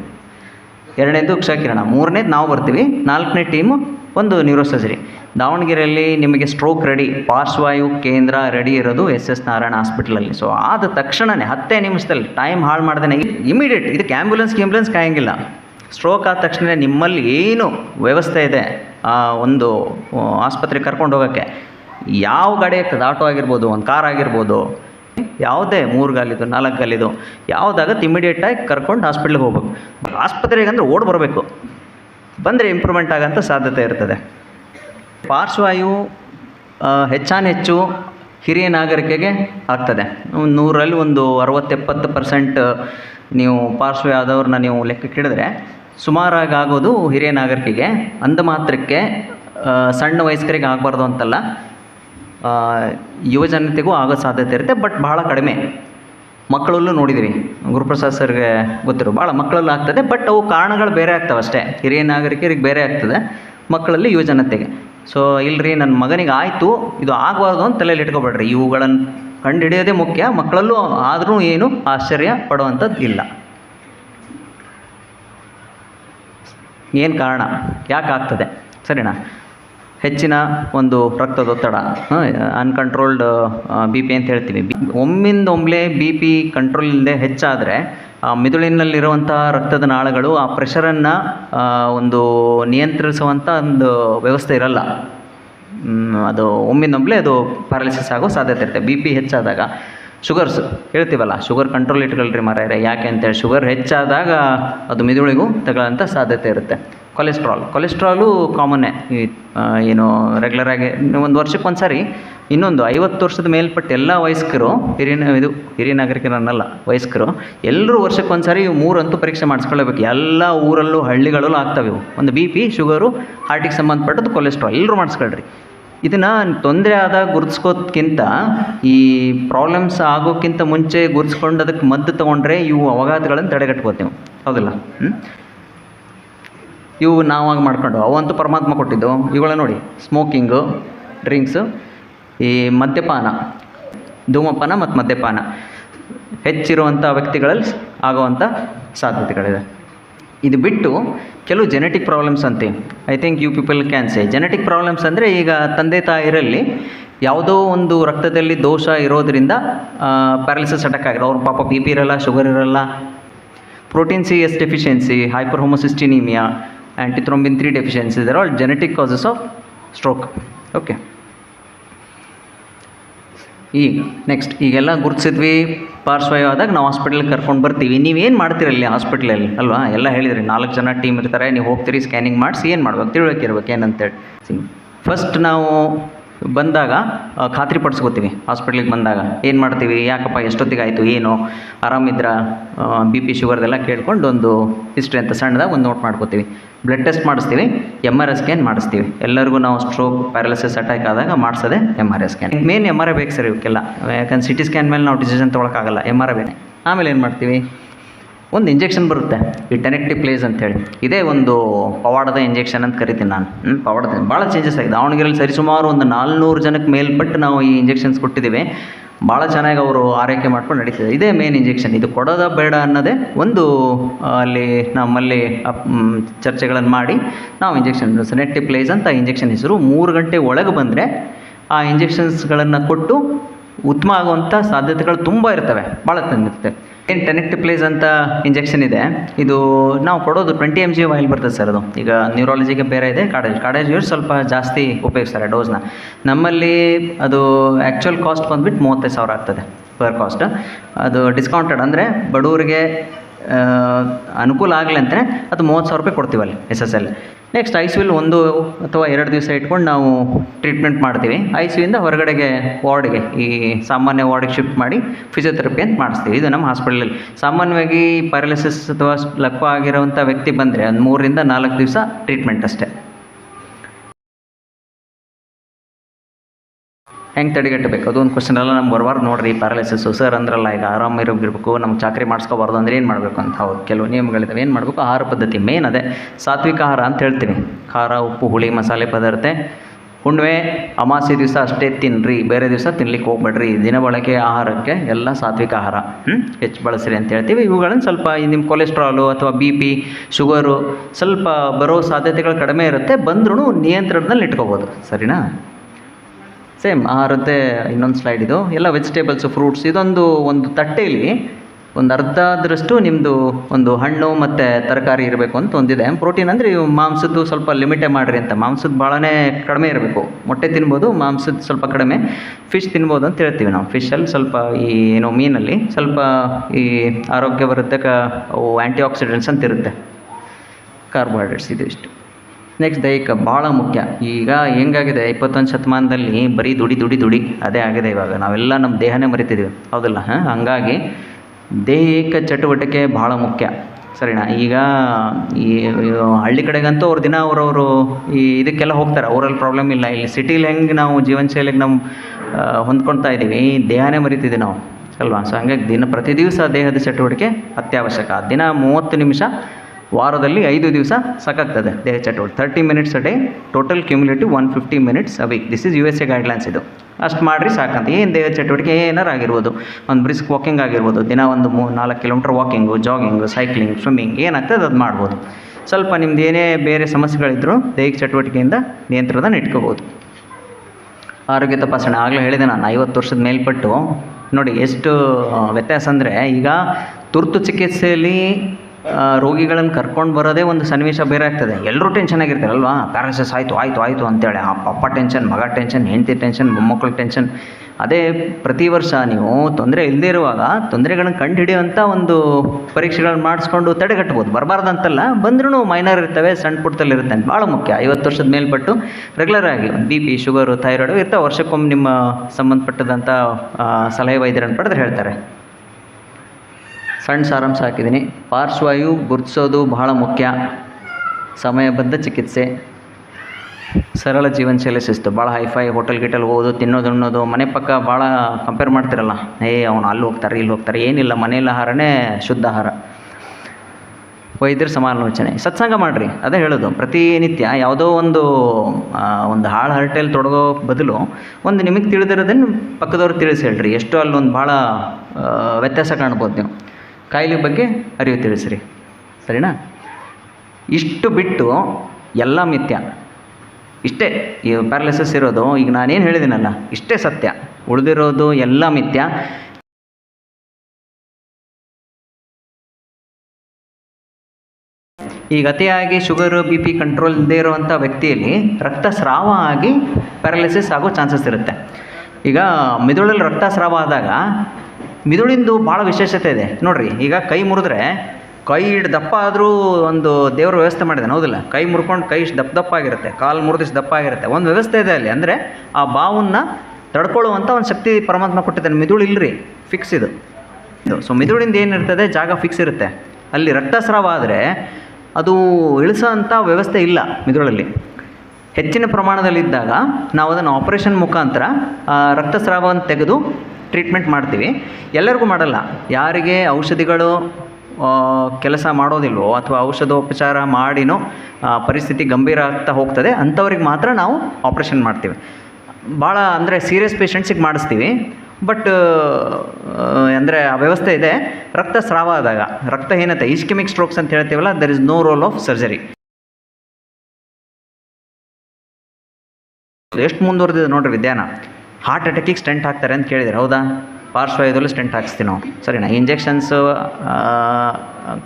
ಎರಡನೇದು ಕ್ಷಕಿರಣ. ಮೂರನೇದು ನಾವು ಬರ್ತೀವಿ. ನಾಲ್ಕನೇ ಟೀಮು ಒಂದು ನ್ಯೂರೋಸರ್ಜರಿ ದಾವಣಗೆರೆಯಲ್ಲಿ ನಿಮಗೆ ಸ್ಟ್ರೋಕ್ ರೆಡಿ ಪಾರ್ಶ್ವಾಯು ಕೇಂದ್ರ ರೆಡಿ ಇರೋದು ಎಸ್ ಎಸ್ ನಾರಾಯಣ ಹಾಸ್ಪಿಟ್ಲಲ್ಲಿ ಸೊ ಆದ ತಕ್ಷಣವೇ ಹತ್ತೇ ನಿಮಿಷದಲ್ಲಿ ಟೈಮ್ ಹಾಳು ಮಾಡ್ದೇ ಇಮಿಡಿಯೇಟ್ ಇದಕ್ಕೆ ಆ್ಯಂಬುಲೆನ್ಸ್ ಆ್ಯಂಬುಲೆನ್ಸ್ ಕಾಯಂಗಿಲ್ಲ. ಸ್ಟ್ರೋಕ್ ಆದ ತಕ್ಷಣ ನಿಮ್ಮಲ್ಲಿ ಏನು ವ್ಯವಸ್ಥೆ ಇದೆ? ಆ, ಒಂದು ಆಸ್ಪತ್ರೆಗೆ ಕರ್ಕೊಂಡು ಹೋಗೋಕ್ಕೆ? ಯಾವ ಗಾಡಿ ಆಗ್ತದೆ ಆಟೋ ಆಗಿರ್ಬೋದು, ಒಂದು ಕಾರ್ ಆಗಿರ್ಬೋದು ಯಾವುದೇ ಮೂರು ಗಾಲಿದು ನಾಲ್ಕು ಗಾಲಿದು ಯಾವುದಾಗತ್ತೆ ಇಮಿಡಿಯೇಟಾಗಿ ಕರ್ಕೊಂಡು ಹಾಸ್ಪಿಟ್ಲಿಗೆ ಹೋಗ್ಬೇಕು. ಆಸ್ಪತ್ರೆಗೆ ಅಂದರೆ ಓಡ್ ಬರಬೇಕು. ಬಂದರೆ ಇಂಪ್ರೂವ್ಮೆಂಟ್ ಆಗೋಂಥ ಸಾಧ್ಯತೆ ಇರ್ತದೆ. ಪಾರ್ಶ್ವಾಯು ಹೆಚ್ಚಾನ್ ಹೆಚ್ಚು ಹಿರಿಯ ನಾಗರಿಕೆಗೆ ಆಗ್ತದೆ. ನೂರಲ್ಲಿ ಒಂದು ಅರವತ್ತೆಪ್ಪತ್ತು ಪರ್ಸೆಂಟ್ ನೀವು ಪಾರ್ಶ್ವ ಆದವ್ರನ್ನ ನೀವು ಲೆಕ್ಕಕ್ಕೆ ಹಿಡಿದ್ರೆ ಸುಮಾರಾಗಿ ಆಗೋದು ಹಿರಿಯ ನಾಗರಿಕೆಗೆ. ಅಂದ ಮಾತ್ರಕ್ಕೆ ಸಣ್ಣ ವಯಸ್ಕರಿಗೆ ಆಗಬಾರ್ದು ಅಂತಲ್ಲ. ಯುವಜನತೆಗೂ ಆಗೋ ಸಾಧ್ಯತೆ ಇರುತ್ತೆ ಬಟ್ ಭಾಳ ಕಡಿಮೆ. ಮಕ್ಕಳಲ್ಲೂ ನೋಡಿದ್ದೀವಿ ಗುರುಪ್ರಸಾದ್ ಸರ್ಗೆ ಗೊತ್ತಿರೋ ಭಾಳ ಮಕ್ಕಳಲ್ಲೂ ಆಗ್ತದೆ ಬಟ್ ಅವು ಕಾರಣಗಳು ಬೇರೆ ಆಗ್ತವೆ ಅಷ್ಟೇ. ಹಿರಿಯ ನಾಗರಿಕರಿಗೆ ಬೇರೆ ಆಗ್ತದೆ, ಮಕ್ಕಳಲ್ಲಿ ಯುವಜನತೆಗೆ. ಸೊ ಇಲ್ಲರಿ ನನ್ನ ಮಗನಿಗೆ ಆಯಿತು, ಇದು ಆಗಬಾರ್ದು ಅಂತ ತಲೆಯಲ್ಲಿ ಇಟ್ಕೊಬೇಡ್ರಿ. ಇವುಗಳನ್ನು ಕಂಡುಹಿಡಿಯೋದೇ ಮುಖ್ಯ, ಮಕ್ಕಳಲ್ಲೂ ಆದರೂ ಏನು ಆಶ್ಚರ್ಯ ಪಡುವಂಥದ್ದು ಇಲ್ಲ. ಏನು ಕಾರಣ? ಯಾಕೆ ಆಗ್ತದೆ ಸರಿನಾ? ಹೆಚ್ಚಿನ ಒಂದು ರಕ್ತದೊತ್ತಡ ಅನ್ಕಂಟ್ರೋಲ್ಡ್ ಬಿ ಪಿ ಅಂತ ಹೇಳ್ತೀವಿ. ಬಿ ಒಮ್ಮಿಂದ ಒಮ್ಮೆ ಬಿ ಪಿ ಕಂಟ್ರೋಲ್ ಇಲ್ಲದೆ ಹೆಚ್ಚಾದರೆ, ಆ ಮಿದುಳಿನಲ್ಲಿರುವಂಥ ರಕ್ತದ ನಾಳಗಳು ಆ ಪ್ರೆಷರನ್ನು ಒಂದು ನಿಯಂತ್ರಿಸುವಂಥ ಒಂದು ವ್ಯವಸ್ಥೆ ಇರಲ್ಲ. ಅದು ಅದು ಒಮ್ಮಿಂದೊಮ್ಮೆಲೇ ಅದು ಪ್ಯಾರಾಲಿಸಿಸ್ ಆಗೋ ಸಾಧ್ಯತೆ ಇರುತ್ತೆ. ಬಿ ಪಿ ಹೆಚ್ಚಾದಾಗ ಶುಗರ್ಸ್ ಹೇಳ್ತೀವಲ್ಲ ಶುಗರ್ ಕಂಟ್ರೋಲ್ ಇಟ್ಕೊಳ್ರಿ ಮರ ಯಾಕೆ ಅಂತೇಳಿ ಶುಗರ್ ಹೆಚ್ಚಾದಾಗ ಅದು ಮಿದುಳಿಗೂ ತಗೊಳ್ಳೋಂಥ ಸಾಧ್ಯತೆ ಇರುತ್ತೆ. ಕೊಲೆಸ್ಟ್ರಾಲ್. ಕೊಲೆಸ್ಟ್ರಾಲು ಕಾಮನ್ನೇ ಈ ಏನು ರೆಗ್ಯುಲರಾಗಿ ಒಂದು ವರ್ಷಕ್ಕೆ ಒಂದು ಸಾರಿ ಇನ್ನೊಂದು ಐವತ್ತು ವರ್ಷದ ಮೇಲ್ಪಟ್ಟ ಎಲ್ಲ ವಯಸ್ಕರು ಹಿರಿಯ ಇದು, ಹಿರಿಯ ನಾಗರಿಕರನ್ನಲ್ಲ, ವಯಸ್ಕರು ಎಲ್ಲರೂ ವರ್ಷಕ್ಕೆ ಒಂದು ಸಾರಿ ಮೂರಂತೂ ಪರೀಕ್ಷೆ ಮಾಡಿಸ್ಕೊಳ್ಬೇಕು ಎಲ್ಲ ಊರಲ್ಲೂ, ಹಳ್ಳಿಗಳಲ್ಲೂ ಆಗ್ತವೆ ಇವು. ಒಂದು ಬಿ ಪಿ ಶುಗರು ಹಾರ್ಟಿಗೆ ಸಂಬಂಧಪಟ್ಟದ್ದು ಕೊಲೆಸ್ಟ್ರಾಲ್. ಎಲ್ಲರೂ ಮಾಡಿಸ್ಕೊಳ್ರಿ. ಇದನ್ನು ತೊಂದರೆ ಆದಾಗ ಗುರುತಿಸ್ಕೋದ್ಕಿಂತ ಈ ಪ್ರಾಬ್ಲಮ್ಸ್ ಆಗೋಕ್ಕಿಂತ ಮುಂಚೆ ಗುರುತಿಸ್ಕೊಂಡು ಅದಕ್ಕೆ ಮದ್ದು ತೊಗೊಂಡ್ರೆ ಇವು ಅವಘಾತಗಳನ್ನು ತಡೆಗಟ್ಬೋದು ನೀವು ಹೌದಿಲ್ಲ? ಹ್ಞೂ ಇವು ನಾವಾಗಿ ಮಾಡ್ಕೊಂಡು, ಅವಂತೂ ಪರಮಾತ್ಮ ಕೊಟ್ಟಿದ್ದು. ಇವುಗಳ ನೋಡಿ ಸ್ಮೋಕಿಂಗು ಡ್ರಿಂಕ್ಸು ಈ ಮದ್ಯಪಾನ, ಧೂಮಪಾನ ಮತ್ತು ಮದ್ಯಪಾನ. ಹೆಚ್ಚಿರುವಂಥ ವ್ಯಕ್ತಿಗಳಲ್ಲಿ ಆಗುವಂಥ ಸಾಧ್ಯತೆಗಳಿದೆ ಇದು ಬಿಟ್ಟು ಕೆಲವು ಜೆನೆಟಿಕ್ ಪ್ರಾಬ್ಲಮ್ಸ್ ಅಂತೆ. I think you people can say genetic problems ಅಂದರೆ ಈಗ ತಂದೆ ತಾಯಿರಲ್ಲಿ ಯಾವುದೋ ಒಂದು ರಕ್ತದಲ್ಲಿ ದೋಷ ಇರೋದರಿಂದ ಪ್ಯಾರಾಲಿಸಿಸ್ ಅಟ್ಯಾಕ್ ಆಗಿರೋ, ಅವ್ರ ಪಾಪ ಬಿ ಪಿ ಇರಲ್ಲ ಶುಗರ್ ಇರಲ್ಲ. Protein C S deficiency hyper homocysteinaemia antithrombin deficiency they are all genetic causes of stroke okay ಈಗ ನೆಕ್ಸ್ಟ್ ಈಗೆಲ್ಲ ಗುರುತಿಸಿದ್ವಿ ಪಾರ್ಶ್ವಾಯು ಆದಾಗ ನಾವು ಹಾಸ್ಪಿಟ್ಲಿಗೆ ಕರ್ಕೊಂಡು ಬರ್ತೀವಿ. ನೀವೇನು ಮಾಡ್ತೀರಲ್ಲಿ ಹಾಸ್ಪಿಟ್ಲಲ್ಲಿ ಅಲ್ವಾ? ಎಲ್ಲ ಹೇಳಿದ್ರಿ, ನಾಲ್ಕು ಜನ ಟೀಮ್ ಇರ್ತಾರೆ, ನೀವು ಹೋಗ್ತೀರಿ ಸ್ಕ್ಯಾನಿಂಗ್ ಮಾಡಿಸಿ ಏನು ಮಾಡ್ಬೇಕು, ತಿಳುವಳಿಕೆ ಇರ್ಬೇಕು ಏನಂತೇಳಿ. ಫಸ್ಟ್ ನಾವು ಬಂದಾಗ ಖಾತ್ರಿ ಪಡಿಸ್ಕೋತೀವಿ ಹಾಸ್ಪಿಟ್ಲಿಗೆ ಬಂದಾಗ. ಏನು ಮಾಡ್ತೀವಿ? ಯಾಕಪ್ಪ ಎಷ್ಟೊತ್ತಿಗೆ ಆಯಿತು? ಏನು? ಆರಾಮಿದ್ರ? ಬಿ ಪಿ ಶುಗರ್ದೆಲ್ಲ ಕೇಳ್ಕೊಂಡು ಒಂದು ಹಿಸ್ಟ್ರಿ ಅಂತ ಸಣ್ಣದಾಗ ಒಂದು ನೋಟ್ ಮಾಡ್ಕೋತೀವಿ. ಬ್ಲಡ್ ಟೆಸ್ಟ್ ಮಾಡಿಸ್ತೀವಿ ಎಂ ಆರ್ ಸ್ಕ್ಯಾನ್ ಮಾಡಿಸ್ತೀವಿ. ಎಲ್ಲರಿಗೂ ನಾವು ಸ್ಟ್ರೋಕ್ ಪ್ಯಾರಾಲಿಸಿಸ್ ಅಟ್ಯಾಕ್ ಆದಾಗ ಮಾಡಿಸೋದೆ M R I scan main M R I ಬೇಕು ಸರ್ ಇವಕ್ಕೆಲ್ಲ. ಯಾಕಂದ್ರೆ ಸಿ ಟಿ ಸ್ಕ್ಯಾನ್ ಮೇಲೆ ನಾವು ಡಿಸಿಷನ್ ತೊಗೊಳಕ್ಕಾಗಲ್ಲ ಎಂ ಆರ್ ಐ ಆಮೇಲೆ ಏನು ಮಾಡ್ತೀವಿ? ಒಂದು ಇಂಜೆಕ್ಷನ್ ಬರುತ್ತೆ, ಈ ಟೆನೆಕ್ಟಿವ್ ಪ್ಲೇಸ್ ಅಂತೇಳಿ. ಇದೇ ಒಂದು ಪವಾಡದ ಇಂಜೆಕ್ಷನ್ ಅಂತ ಕರಿತೀನಿ ನಾನು. ಪವಾಡದ. ಭಾಳ ಚೇಂಜಸ್ ಆಗಿದೆ. ದಾವಣಗೆರೆಯಲ್ಲಿ ಸರಿಸುಮಾರು ಒಂದು ನಾಲ್ನೂರು ಜನಕ್ಕೆ ಮೇಲ್ಪಟ್ಟು ನಾವು ಈ ಇಂಜೆಕ್ಷನ್ಸ್ ಕೊಟ್ಟಿದ್ದೀವಿ. ಭಾಳ ಚೆನ್ನಾಗಿ ಅವರು ಆರೈಕೆ ಮಾಡ್ಕೊಂಡು ನಡೀತಿದ್ದಾರೆ ಇದೇ ಮೇನ್ ಇಂಜೆಕ್ಷನ್ ಇದು ಕೊಡೋದ ಬೇಡ ಅನ್ನೋದೇ ಒಂದು ಅಲ್ಲಿ ನಮ್ಮಲ್ಲಿ ಚರ್ಚೆಗಳನ್ನು ಮಾಡಿ ನಾವು ಇಂಜೆಕ್ಷನ್ ಸೆನೆಟಿಪ್ಲೇಸ್ ಅಂತ ಇಂಜೆಕ್ಷನ್ ಹೆಸರು. ಮೂರು ಗಂಟೆ ಒಳಗೆ ಬಂದರೆ ಆ ಇಂಜೆಕ್ಷನ್ಸ್ಗಳನ್ನು ಕೊಟ್ಟು ಉತ್ತಮ ಆಗುವಂಥ ಸಾಧ್ಯತೆಗಳು ತುಂಬ ಇರ್ತವೆ. ಭಾಳ ತಂದಿರುತ್ತೆ ಏನು ಟೆನೆಕ್ಟಿಪ್ಲೇಸ್ ಅಂತ ಇಂಜೆಕ್ಷನ್ ಇದೆ. ಇದು ನಾವು ಕೊಡೋದು ಟ್ವೆಂಟಿ ಎಂ ಜಿ ಆಯಿಲ್ ಬರ್ತದೆ ಸರ್ ಅದು. ಈಗ ನ್ಯೂರಾಲಜಿಗೆ ಬೇರೆ ಇದೆ ಕಾಡೇಜ್ ಕಾಡೇಜ್ ಸ್ವಲ್ಪ ಜಾಸ್ತಿ ಉಪಯೋಗಿಸ್ತಾರೆ ಡೋಸ್ನ ನಮ್ಮಲ್ಲಿ ಅದು ಆ್ಯಕ್ಚುಯಲ್ ಕಾಸ್ಟ್ ಬಂದ್ಬಿಟ್ಟು ಮೂವತ್ತೈದು ಸಾವಿರ ಆಗ್ತದೆ ಪರ್ ಕಾಸ್ಟ್ ಅದು ಡಿಸ್ಕೌಂಟೆಡ್ ಅಂದರೆ ಬಡವರಿಗೆ ಅನುಕೂಲ ಆಗಲಿ ಅಂತಲೇ ಅದು ಮೂವತ್ತು ಸಾವಿರ ರೂಪಾಯಿ ಕೊಡ್ತೀವಲ್ಲಿ S S L next I C ಒಂದು ಅಥವಾ ಎರಡು ದಿವಸ ಇಟ್ಕೊಂಡು ನಾವು ಟ್ರೀಟ್ಮೆಂಟ್ ಮಾಡ್ತೀವಿ. ಐ ಸಿ ಹೊರಗಡೆಗೆ ವಾರ್ಡ್ಗೆ ಈ ಸಾಮಾನ್ಯ ವಾರ್ಡ್ಗೆ ಶಿಫ್ಟ್ ಮಾಡಿ ಫಿಸಿಯೋಥೆರಪಿ ಅಂತ ಮಾಡಿಸ್ತೀವಿ. ಇದು ನಮ್ಮ ಹಾಸ್ಪಿಟಲಲ್ಲಿ ಸಾಮಾನ್ಯವಾಗಿ ಪ್ಯಾರಾಲಿಸಿಸ್ ಅಥವಾ ಲಕ್ವ ಆಗಿರೋವಂಥ ವ್ಯಕ್ತಿ ಬಂದರೆ ಒಂದು ಮೂರರಿಂದ ನಾಲ್ಕು ದಿವಸ ಟ್ರೀಟ್ಮೆಂಟ್ ಅಷ್ಟೇ. ಹೆಂಗೆ ತಡೆಗಟ್ಟಬೇಕು? ಅದು ಒಂದು ಕ್ವಶನ್ ಎಲ್ಲ ನಮ್ಗೆ ಬರಬಾರ್ದು ನೋಡ್ರಿ ಪ್ಯಾರಾಲಿಸಿಸ್ ಸರ್ ಅಂದ್ರಲ್ಲ, ಈಗ ಆರಾಮ ಇರೋಗಿರ್ಬೇಕು ನಮ್ಗೆ ಚಾಕ್ರಿ ಮಾಡಿಸ್ಕೋಬಾರ್ದು ಅಂದ್ರೆ ಏನು ಮಾಡಬೇಕು ಅಂತ. ಹೌದು, ಕೆಲವು ನಿಯಮಗಳಿದ್ದಾವೆ ಏನು ಮಾಡಬೇಕು? ಆಹಾರ ಪದ್ಧತಿ ಮೇನ್ ಅದೇ. ಸಾತ್ವಿಕ ಆಹಾರ ಅಂತ ಹೇಳ್ತೀವಿ ಖಾರ, ಉಪ್ಪು, ಹುಳಿ, ಮಸಾಲೆ ಪದಾರ್ಥ. ಹುಣ್ಣಿಮೆ ಅಮಾಸೆ ದಿವಸ ಅಷ್ಟೇ ತಿನ್ನಿರಿ ಬೇರೆ ದಿವಸ ತಿನ್ಲಿಕ್ಕೆ ಹೋಗ್ಬೇಡ್ರಿ. ದಿನ ಬಳಕೆ ಆಹಾರಕ್ಕೆ ಎಲ್ಲ ಸಾತ್ವಿಕ ಆಹಾರ? ಹೆಚ್ಚು ಬಳಸ್ರಿ ಅಂತ ಹೇಳ್ತೀವಿ. ಇವುಗಳನ್ನು ಸ್ವಲ್ಪ ನಿಮ್ಮ ಕೊಲೆಸ್ಟ್ರಾಲು ಅಥವಾ ಬಿ ಪಿ ಶುಗರು ಸ್ವಲ್ಪ ಬರೋ ಸಾಧ್ಯತೆಗಳು ಕಡಿಮೆ ಇರುತ್ತೆ. ಬಂದ್ರೂ ನಿಯಂತ್ರಣದಲ್ಲಿ ಇಟ್ಕೋಬೋದು ಸರಿನಾ? ಸೇಮ್ ಆಹಾರದ್ದೇ ಇನ್ನೊಂದು ಸ್ಲೈಡ್ ಇದು. ಎಲ್ಲ ವೆಜಿಟೇಬಲ್ಸು ಫ್ರೂಟ್ಸ್ ಇದೊಂದು ಒಂದು ತಟ್ಟೆಯಲ್ಲಿ ಒಂದು ಅರ್ಧದರಷ್ಟು ನಿಮ್ಮದು ಒಂದು ಹಣ್ಣು ಮತ್ತು ತರಕಾರಿ ಇರಬೇಕು ಅಂತ ಒಂದಿದೆ. ಪ್ರೋಟೀನ್ ಅಂದರೆ ಇವು ಮಾಂಸದ್ದು ಸ್ವಲ್ಪ ಲಿಮಿಟೇ ಮಾಡಿರಿ ಅಂತ. ಮಾಂಸದ್ದು ಭಾಳನೇ ಕಡಿಮೆ ಇರಬೇಕು. ಮೊಟ್ಟೆ ತಿನ್ಬೋದು, ಮಾಂಸದ ಸ್ವಲ್ಪ ಕಡಿಮೆ. ಫಿಶ್ ತಿನ್ಬೋದು ಅಂತ ಹೇಳ್ತೀವಿ ನಾವು. ಫಿಶಲ್ಲಿ ಸ್ವಲ್ಪ ಈ ಏನು ಮೀನಲ್ಲಿ ಸ್ವಲ್ಪ ಈ ಆರೋಗ್ಯ ಬರುತ್ತೆ, ಕ ಆ್ಯಂಟಿ ಆಕ್ಸಿಡೆಂಟ್ಸ್ ಅಂತ ಇರುತ್ತೆ. ಕಾರ್ಬೋಹೈಡ್ರೇಟ್ಸ್ ಇದು ಇಷ್ಟು. ನೆಕ್ಸ್ಟ್ ದೈಹಿಕ ಭಾಳ ಮುಖ್ಯ. ಈಗ ಹೆಂಗಾಗಿದೆ? ಇಪ್ಪತ್ತೊಂದು ಶತಮಾನದಲ್ಲಿ ಬರೀ ದುಡಿ ದುಡಿ ದುಡಿ ಅದೇ ಆಗಿದೆ ಇವಾಗ. ನಾವೆಲ್ಲ ನಮ್ಮ ದೇಹನೇ ಮರಿತಿದ್ದೀವಿ ಹೌದಲ್ಲ? ಹಾಂ? ಹಂಗಾಗಿ ದೈಹಿಕ ಚಟುವಟಿಕೆ ಭಾಳ ಮುಖ್ಯ. ಸರಿನಾ? ಈಗ ಈ ಹಳ್ಳಿ ಕಡೆಗಂತೂ ಅವ್ರ ದಿನ ಅವರವರು ಈ ಇದಕ್ಕೆಲ್ಲ ಹೋಗ್ತಾರೆ. ಅವರಲ್ಲಿ ಪ್ರಾಬ್ಲಮ್ ಇಲ್ಲ. ಇಲ್ಲಿ ಸಿಟಿಲಿ ಹೆಂಗೆ ನಾವು ಜೀವನ ಶೈಲಿಗೆ ನಾವು ಹೊಂದ್ಕೊಳ್ತಾ ಇದ್ದೀವಿ ದೇಹನೇ ಮರಿತಿದ್ದೀವಿ ನಾವು. ಅಲ್ವಾ? ಸೊ ಹಂಗಾಗಿ ದಿನ, ಪ್ರತಿ ದಿವಸ ದೇಹದ ಚಟುವಟಿಕೆ ಅತ್ಯವಶ್ಯಕ. ದಿನ ಮೂವತ್ತು ನಿಮಿಷ ವಾರದಲ್ಲಿ ಐದು ದಿವಸ ಸಾಕಾಗ್ತದೆ. ದೇಹ ಚಟುವಟಿಕೆ. Thirty minutes a day total cumulative one fifty minutes a week this is U S A guidelines ಇದು. ಅಷ್ಟು ಮಾಡಿರಿ ಸಾಕಂತ. ಏನು ದೇಹ ಚಟುವಟಿಕೆ? ಏನಾರು ಆಗಿರ್ಬೋದು. ಒಂದು ಬ್ರಿಸ್ಕ್ ವಾಕಿಂಗ್ ಆಗಿರ್ಬೋದು. ದಿನ ಒಂದು ಮೂ ನಾಲ್ಕು kilometre walking jogging cycling swimming ಏನಾಗ್ತದೆ ಅದು ಮಾಡ್ಬೋದು. ಸ್ವಲ್ಪ ನಿಮ್ದು ಏನೇ ಬೇರೆ ಸಮಸ್ಯೆಗಳಿದ್ದರೂ ದೈಹಿಕ ಚಟುವಟಿಕೆಯಿಂದ ನಿಯಂತ್ರಣದಲ್ಲಿ ಇಟ್ಕೋಬೋದು. ಆರೋಗ್ಯ ತಪಾಸಣೆ ಆಗಲೇ ಹೇಳಿದೆ ನಾನು. ಐವತ್ತು ವರ್ಷದ ಮೇಲ್ಪಟ್ಟು. ನೋಡಿ, ಎಷ್ಟು ವ್ಯತ್ಯಾಸ ಅಂದರೆ ಈಗ ತುರ್ತು ಚಿಕಿತ್ಸೆಯಲ್ಲಿ ರೋಗಿಗಳನ್ನು ಕರ್ಕೊಂಡು ಬರೋದೇ ಒಂದು ಸನ್ನಿವೇಶ ಬೇರೆ ಆಗ್ತದೆ. ಎಲ್ಲರೂ ಟೆನ್ಷನ್ ಆಗಿರ್ತಾರಲ್ವಾ ಪ್ಯಾರಾಲಿಸಿಸ್ ಆಯಿತು ಆಯಿತು ಆಯಿತು ಅಂತೇಳಿ. ಆ ಪಪ್ಪ ಟೆನ್ಷನ್ ಮಗ ಟೆನ್ಷನ್ ಹೆಂಡತಿ ಟೆನ್ಷನ್ ಮೊಮ್ಮಕ್ಕಳು ಟೆನ್ಷನ್ ಅದೇ ಪ್ರತಿ ವರ್ಷ ನೀವು ತೊಂದರೆ ಇಲ್ಲದೇ ಇರುವಾಗ ತೊಂದರೆಗಳನ್ನು ಕಂಡುಹಿಡಿಯುವಂಥ ಒಂದು ಪರೀಕ್ಷೆಗಳನ್ನು ಮಾಡಿಸ್ಕೊಂಡು ತಡೆಗಟ್ಬೋದು ಬರಬಾರ್ದಂತಲ್ಲ ಬಂದ್ರೂ ಮೈನರ್ ಇರ್ತವೆ, ಸಣ್ಣ ಪುಟ್ಟದಲ್ಲಿ ಇರುತ್ತೆ ಅಂತ. ಭಾಳ ಮುಖ್ಯ. ಐವತ್ತು ವರ್ಷದ ಮೇಲ್ಪಟ್ಟು ರೆಗ್ಯುಲರ್ ಆಗಿ ಬಿ ಪಿ ಶುಗರು ಥೈರಾಯ್ಡು ಇರ್ತಾವೆ. ವರ್ಷಕ್ಕೊಮ್ಮೆ ನಿಮ್ಮ ಸಂಬಂಧಪಟ್ಟದಂಥ ಸಲಹೆ ವೈದ್ಯರನ್ನು ಪಡೆದ್ರೆ ಹೇಳ್ತಾರೆ. ಸಣ್ಣ ಸಾರಾಂಶ ಹಾಕಿದ್ದೀನಿ ಪಾರ್ಶ್ವಾಯು ಗುರುತಿಸೋದು ಬಹಳ ಮುಖ್ಯ. ಸಮಯಬದ್ಧ ಚಿಕಿತ್ಸೆ. ಸರಳ ಜೀವನ ಶೈಲಿ ಶಿಸ್ತು ಭಾಳ ಹೈಫೈ ಹೋಟೆಲ್ ಗಿಟೆಲ್ ಹೋಗೋದು, ತಿನ್ನೋದು, ಉಣ್ಣೋದು. ಮನೆ ಪಕ್ಕ ಭಾಳ ಕಂಪೇರ್ ಮಾಡ್ತಿರಲ್ಲ. ಏ, ಅವನು ಅಲ್ಲಿ ಹೋಗ್ತಾರೆ, ಇಲ್ಲಿ ಹೋಗ್ತಾರೆ. ಏನಿಲ್ಲ ಮನೇಲಿ ಆಹಾರನೇ ಶುದ್ಧ ಆಹಾರ. ವೈದ್ಯರ ಸಮಾಲೋಚನೆ. ಸತ್ಸಂಗ ಮಾಡಿರಿ, ಅದೇ ಹೇಳೋದು. ಪ್ರತಿನಿತ್ಯ ಯಾವುದೋ ಒಂದು ಒಂದು ಹಾಳು ಹರಟೆಯಲ್ಲಿ ತೊಡಗೋ ಬದಲು ಒಂದು ನಿಮಗೆ ತಿಳಿದಿರೋದನ್ನು ಪಕ್ಕದವ್ರು ತಿಳಿಸಿ ಹೇಳ್ರಿ. ಎಷ್ಟೋ ಅಲ್ಲೊಂದು ಭಾಳ ವ್ಯತ್ಯಾಸ ಕಾಣ್ಬೋದು ನೀವು. ಕಾಯಿಲೆ ಬಗ್ಗೆ ಅರಿವು ತಿಳಿಸ್ರಿ. ಸರಿನಾ? ಇಷ್ಟು ಬಿಟ್ಟು ಎಲ್ಲ ಮಿಥ್ಯ. ಇಷ್ಟೇ, ಈ ಪ್ಯಾರಲಿಸಿಸ್ ಇರೋದು. ಈಗ ನಾನೇನು ಹೇಳಿದ್ದೀನಲ್ಲ ಇಷ್ಟೇ ಸತ್ಯ. ಉಳಿದಿರೋದು ಎಲ್ಲ ಮಿಥ್ಯ. ಈಗ ಅತಿಯಾಗಿ ಶುಗರು, ಬಿ ಪಿ ಕಂಟ್ರೋಲ್ ಇಲ್ಲದೆ ಇರುವಂಥ ವ್ಯಕ್ತಿಯಲ್ಲಿ ರಕ್ತಸ್ರಾವ ಆಗಿ ಪ್ಯಾರಲಿಸಿಸ್ ಆಗೋ ಚಾನ್ಸಸ್ ಇರುತ್ತೆ. ಈಗ ಮಿದುಳಲ್ಲಿ ರಕ್ತಸ್ರಾವ ಆದಾಗ ಮಿದುಳಿಂದು ಭಾಳ ವಿಶೇಷತೆ ಇದೆ. ನೋಡ್ರಿ, ಈಗ ಕೈ ಮುರಿದ್ರೆ ಕೈ ಇಟ್ಟು ದಪ್ಪ ಆದರೂ ಒಂದು ದೇವರ ವ್ಯವಸ್ಥೆ ಮಾಡಿದ್ದಾನೆ ಹೌದಿಲ್ಲ? ಕೈ ಮುರ್ಕೊಂಡು ಕೈ ಇಷ್ಟು ದಪ್ಪ ದಪ್ಪ ಆಗಿರುತ್ತೆ, ಕಾಲು ಮುರಿದಿಷ್ಟು ದಪ್ಪ ಆಗಿರುತ್ತೆ. ಒಂದು ವ್ಯವಸ್ಥೆ ಇದೆ ಅಲ್ಲಿ, ಅಂದರೆ ಆ ಬಾವನ್ನು ತಡ್ಕೊಳ್ಳುವಂಥ ಒಂದು ಶಕ್ತಿ ಪರಮಾತ್ಮ ಕೊಟ್ಟಿದ್ದಾನೆ. ಮಿದುಳು ಇಲ್ಲರಿ ಫಿಕ್ಸ್ ಇದು. ಸೊ ಮಿದುಳಿಂದ ಏನಿರ್ತದೆ, ಜಾಗ ಫಿಕ್ಸ್ ಇರುತ್ತೆ. ಅಲ್ಲಿ ರಕ್ತಸ್ರಾವ ಆದರೆ ಅದು ಇಳಿಸೋ ವ್ಯವಸ್ಥೆ ಇಲ್ಲ ಮಿದುಳಲ್ಲಿ. ಹೆಚ್ಚಿನ ಪ್ರಮಾಣದಲ್ಲಿದ್ದಾಗ ನಾವು ಅದನ್ನು ಆಪರೇಷನ್ ಮುಖಾಂತರ ರಕ್ತಸ್ರಾವವನ್ನು ತೆಗೆದು ಟ್ರೀಟ್ಮೆಂಟ್ ಮಾಡ್ತೀವಿ. ಎಲ್ಲರಿಗೂ ಮಾಡಲ್ಲ. ಯಾರಿಗೆ ಔಷಧಿಗಳು ಕೆಲಸ ಮಾಡೋದಿಲ್ವೋ ಅಥವಾ ಔಷಧೋಪಚಾರ ಮಾಡಿನೋ ಪರಿಸ್ಥಿತಿ ಗಂಭೀರ ಆಗ್ತಾ ಹೋಗ್ತದೆ. ಅಂಥವ್ರಿಗೆ ಮಾತ್ರ ನಾವು ಆಪ್ರೇಷನ್ ಮಾಡ್ತೀವಿ. ಭಾಳ ಅಂದರೆ ಸೀರಿಯಸ್ ಪೇಷಂಟ್ಸಿಗೆ ಮಾಡಿಸ್ತೀವಿ. ಬಟ್ ಅಂದರೆ ಆ ವ್ಯವಸ್ಥೆ ಇದೆ. ರಕ್ತಸ್ರಾವ ಆದಾಗ, ರಕ್ತಹೀನತೆ ಇಸ್ಕೆಮಿಕ್ ಸ್ಟ್ರೋಕ್ಸ್ ಅಂತ ಹೇಳ್ತೀವಲ್ಲ there is no role of surgery ಎಷ್ಟು ಮುಂದುವರೆದಿದೆ ನೋಡ್ರಿ ವಿದ್ಯಾನ ಹಾರ್ಟ್ ಅಟ್ಯಾಕಿಗೆ ಸ್ಟೆಂಟ್ ಹಾಕ್ತಾರೆ ಅಂತ ಕೇಳಿದ್ರೆ. ಹೌದಾ? ಪಾರ್ಶ್ವಾಯುದಲ್ಲಿ ಸ್ಟೆಂಟ್ ಹಾಕ್ಸ್ತೀವಿ ನಾವು. ಸರಿನಾ? ಇಂಜೆಕ್ಷನ್ಸ್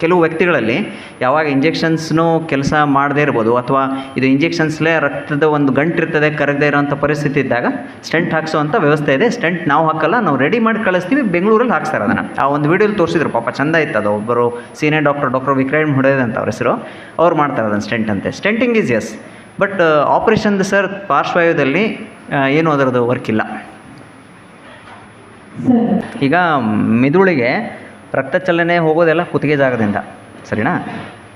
ಕೆಲವು ವ್ಯಕ್ತಿಗಳಲ್ಲಿ ಯಾವಾಗ ಇಂಜೆಕ್ಷನ್ಸ್ನೂ ಕೆಲಸ ಮಾಡದೇ ಇರ್ಬೋದು ಅಥವಾ ಇದು ಇಂಜೆಕ್ಷನ್ಸ್ಲೇ ರಕ್ತದ ಒಂದು ಗಂಟು ಇರ್ತದೆ, ಕರಗದೇ ಇರೋವಂಥ ಪರಿಸ್ಥಿತಿ ಇದ್ದಾಗ ಸ್ಟೆಂಟ್ ಹಾಕ್ಸೋವಂಥ ವ್ಯವಸ್ಥೆ ಇದೆ. ಸ್ಟೆಂಟ್ ನಾವು ಹಾಕಲ್ಲ, ನಾವು ರೆಡಿ ಮಾಡಿ ಕಳಿಸ್ತೀವಿ, ಬೆಂಗಳೂರಲ್ಲಿ ಹಾಕ್ಸ್ತಾರೆ ಅದನ್ನು. ಆ ಒಂದು ವೀಡಿಯೋಲಿ ತೋರಿಸಿದ್ರು, ಪಾಪ ಚಂದ ಇತ್ತು ಅದು. ಒಬ್ಬರು ಸೀನಿಯರ್ ಡಾಕ್ಟರ್ ಡಾಕ್ಟರ್ ವಿಕ್ರಮ್ ಹೊಡೆದಂತ ಅವ್ರ ಹೆಸರು. ಅವ್ರು ಮಾಡ್ತಾರೆ ಅದನ್ನು ಸ್ಟೆಂಟ್ ಅಂತೆ. ಸ್ಟೆಂಟಿಂಗ್ ಈಸ್ ಎಸ್ ಬಟ್ ಆಪ್ರೇಷನ್ದು ಸರ್ ಪಾರ್ಶ್ವಾಯುದಲ್ಲಿ ಏನು ಅದರದ್ದು ವರ್ಕ್ ಇಲ್ಲ. ಈಗ ಮೆದುಳಿಗೆ ರಕ್ತ ಚಲನೆ ಹೋಗೋದೆಲ್ಲ ಕುತ್ತಿಗೆ ಜಾಗದಿಂದ, ಸರಿನಾ?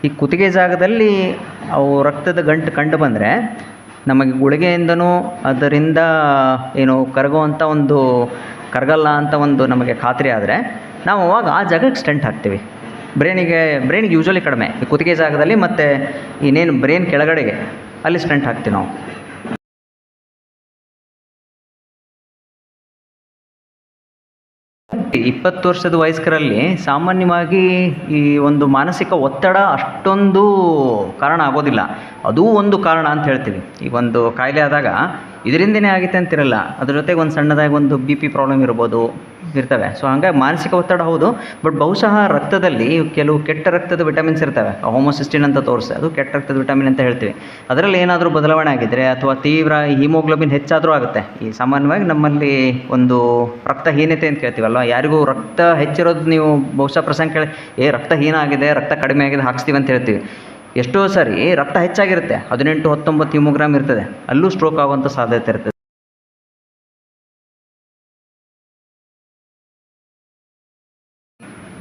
ಈ ಕುತ್ತಿಗೆ ಜಾಗದಲ್ಲಿ ಅವು ರಕ್ತದ ಗಂಟು ಕಂಡು ಬಂದರೆ, ನಮಗೆ ಗುಳಿಗೆಯಿಂದನೂ ಅದರಿಂದ ಏನು ಕರಗುವಂಥ ಒಂದು, ಕರಗಲ್ಲ ಅಂತ ಒಂದು ನಮಗೆ ಖಾತ್ರಿ ಆದರೆ, ನಾವು ಅವಾಗ ಆ ಜಾಗಕ್ಕೆ ಸ್ಟೆಂಟ್ ಹಾಕ್ತೀವಿ. ಬ್ರೈನಿಗೆ ಬ್ರೈನಿಗೆ ಯೂಶ್ವಲಿ ಕಡಿಮೆ. ಈ ಕುತ್ತಿಗೆ ಜಾಗದಲ್ಲಿ ಮತ್ತು ಇನ್ನೇನು ಬ್ರೈನ್ ಕೆಳಗಡೆಗೆ. ಅಲ್ಲಿ ಸ್ಟೆಂಟ್ ಹಾಕ್ತೀವಿ ನಾವು. ಇಪ್ಪತ್ತು ವರ್ಷದ ವಯಸ್ಕರಲ್ಲಿ ಸಾಮಾನ್ಯವಾಗಿ ಈ ಒಂದು ಮಾನಸಿಕ ಒತ್ತಡ ಅಷ್ಟೊಂದು ಕಾರಣ ಆಗೋದಿಲ್ಲ. ಅದೂ ಒಂದು ಕಾರಣ ಅಂತ ಹೇಳ್ತೀವಿ. ಈ ಒಂದು ಕಾಯಿಲೆ ಆದಾಗ ಇದರಿಂದನೇ ಆಗುತ್ತೆ ಅಂತಿರಲ್ಲ. ಅದ್ರ ಜೊತೆಗೆ ಒಂದು ಸಣ್ಣದಾಗಿ ಒಂದು ಬಿ ಪಿ ಪ್ರಾಬ್ಲಮ್ ಇರ್ಬೋದು. ಇರ್ತವೆ. ಸೊ ಹಂಗಾಗಿ ಮಾನಸಿಕ ಒತ್ತಡ ಹೌದು ಬಟ್ ಬಹುಶಃ ರಕ್ತದಲ್ಲಿ ಕೆಲವು ಕೆಟ್ಟ ರಕ್ತದ ವಿಟಮಿನ್ಸ್ ಇರ್ತವೆ. ಹೋಮೋಸಿಸ್ಟಿನ್ ಅಂತ ತೋರಿಸಿ, ಅದು ಕೆಟ್ಟ ರಕ್ತದ ವಿಟಮಿನ್ ಅಂತ ಹೇಳ್ತೀವಿ. ಅದರಲ್ಲಿ ಏನಾದರೂ ಬದಲಾವಣೆ ಆಗಿದ್ದರೆ ಅಥವಾ ತೀವ್ರ ಹಿಮೋಗ್ಲೋಬಿನ್ ಹೆಚ್ಚಾದರೂ ಆಗುತ್ತೆ. ಈ ಸಾಮಾನ್ಯವಾಗಿ ನಮ್ಮಲ್ಲಿ ಒಂದು ರಕ್ತಹೀನತೆ ಅಂತ ಕೇಳ್ತೀವಲ್ವ? ಯಾರಿಗೂ ರಕ್ತ ಹೆಚ್ಚಿರೋದು ನೀವು ಬಹುಶಃ ಪ್ರಸಂಗ ಕೇಳಿ, ಏ, ರಕ್ತಹೀನ ಆಗಿದೆ, ರಕ್ತ ಕಡಿಮೆ ಆಗಿದೆ, ಹಾಕ್ಸ್ತೀವಿ ಅಂತ ಹೇಳ್ತೀವಿ. ಎಷ್ಟೋ ಸಾರಿ ರಕ್ತ ಹೆಚ್ಚಾಗಿರುತ್ತೆ, ಹದಿನೆಂಟು ಹತ್ತೊಂಬತ್ತು ಹಿಮೋಗ್ರಾಮ್ ಇರ್ತದೆ. ಅಲ್ಲೂ ಸ್ಟ್ರೋಕ್ ಆಗುವಂಥ ಸಾಧ್ಯತೆ ಇರ್ತದೆ.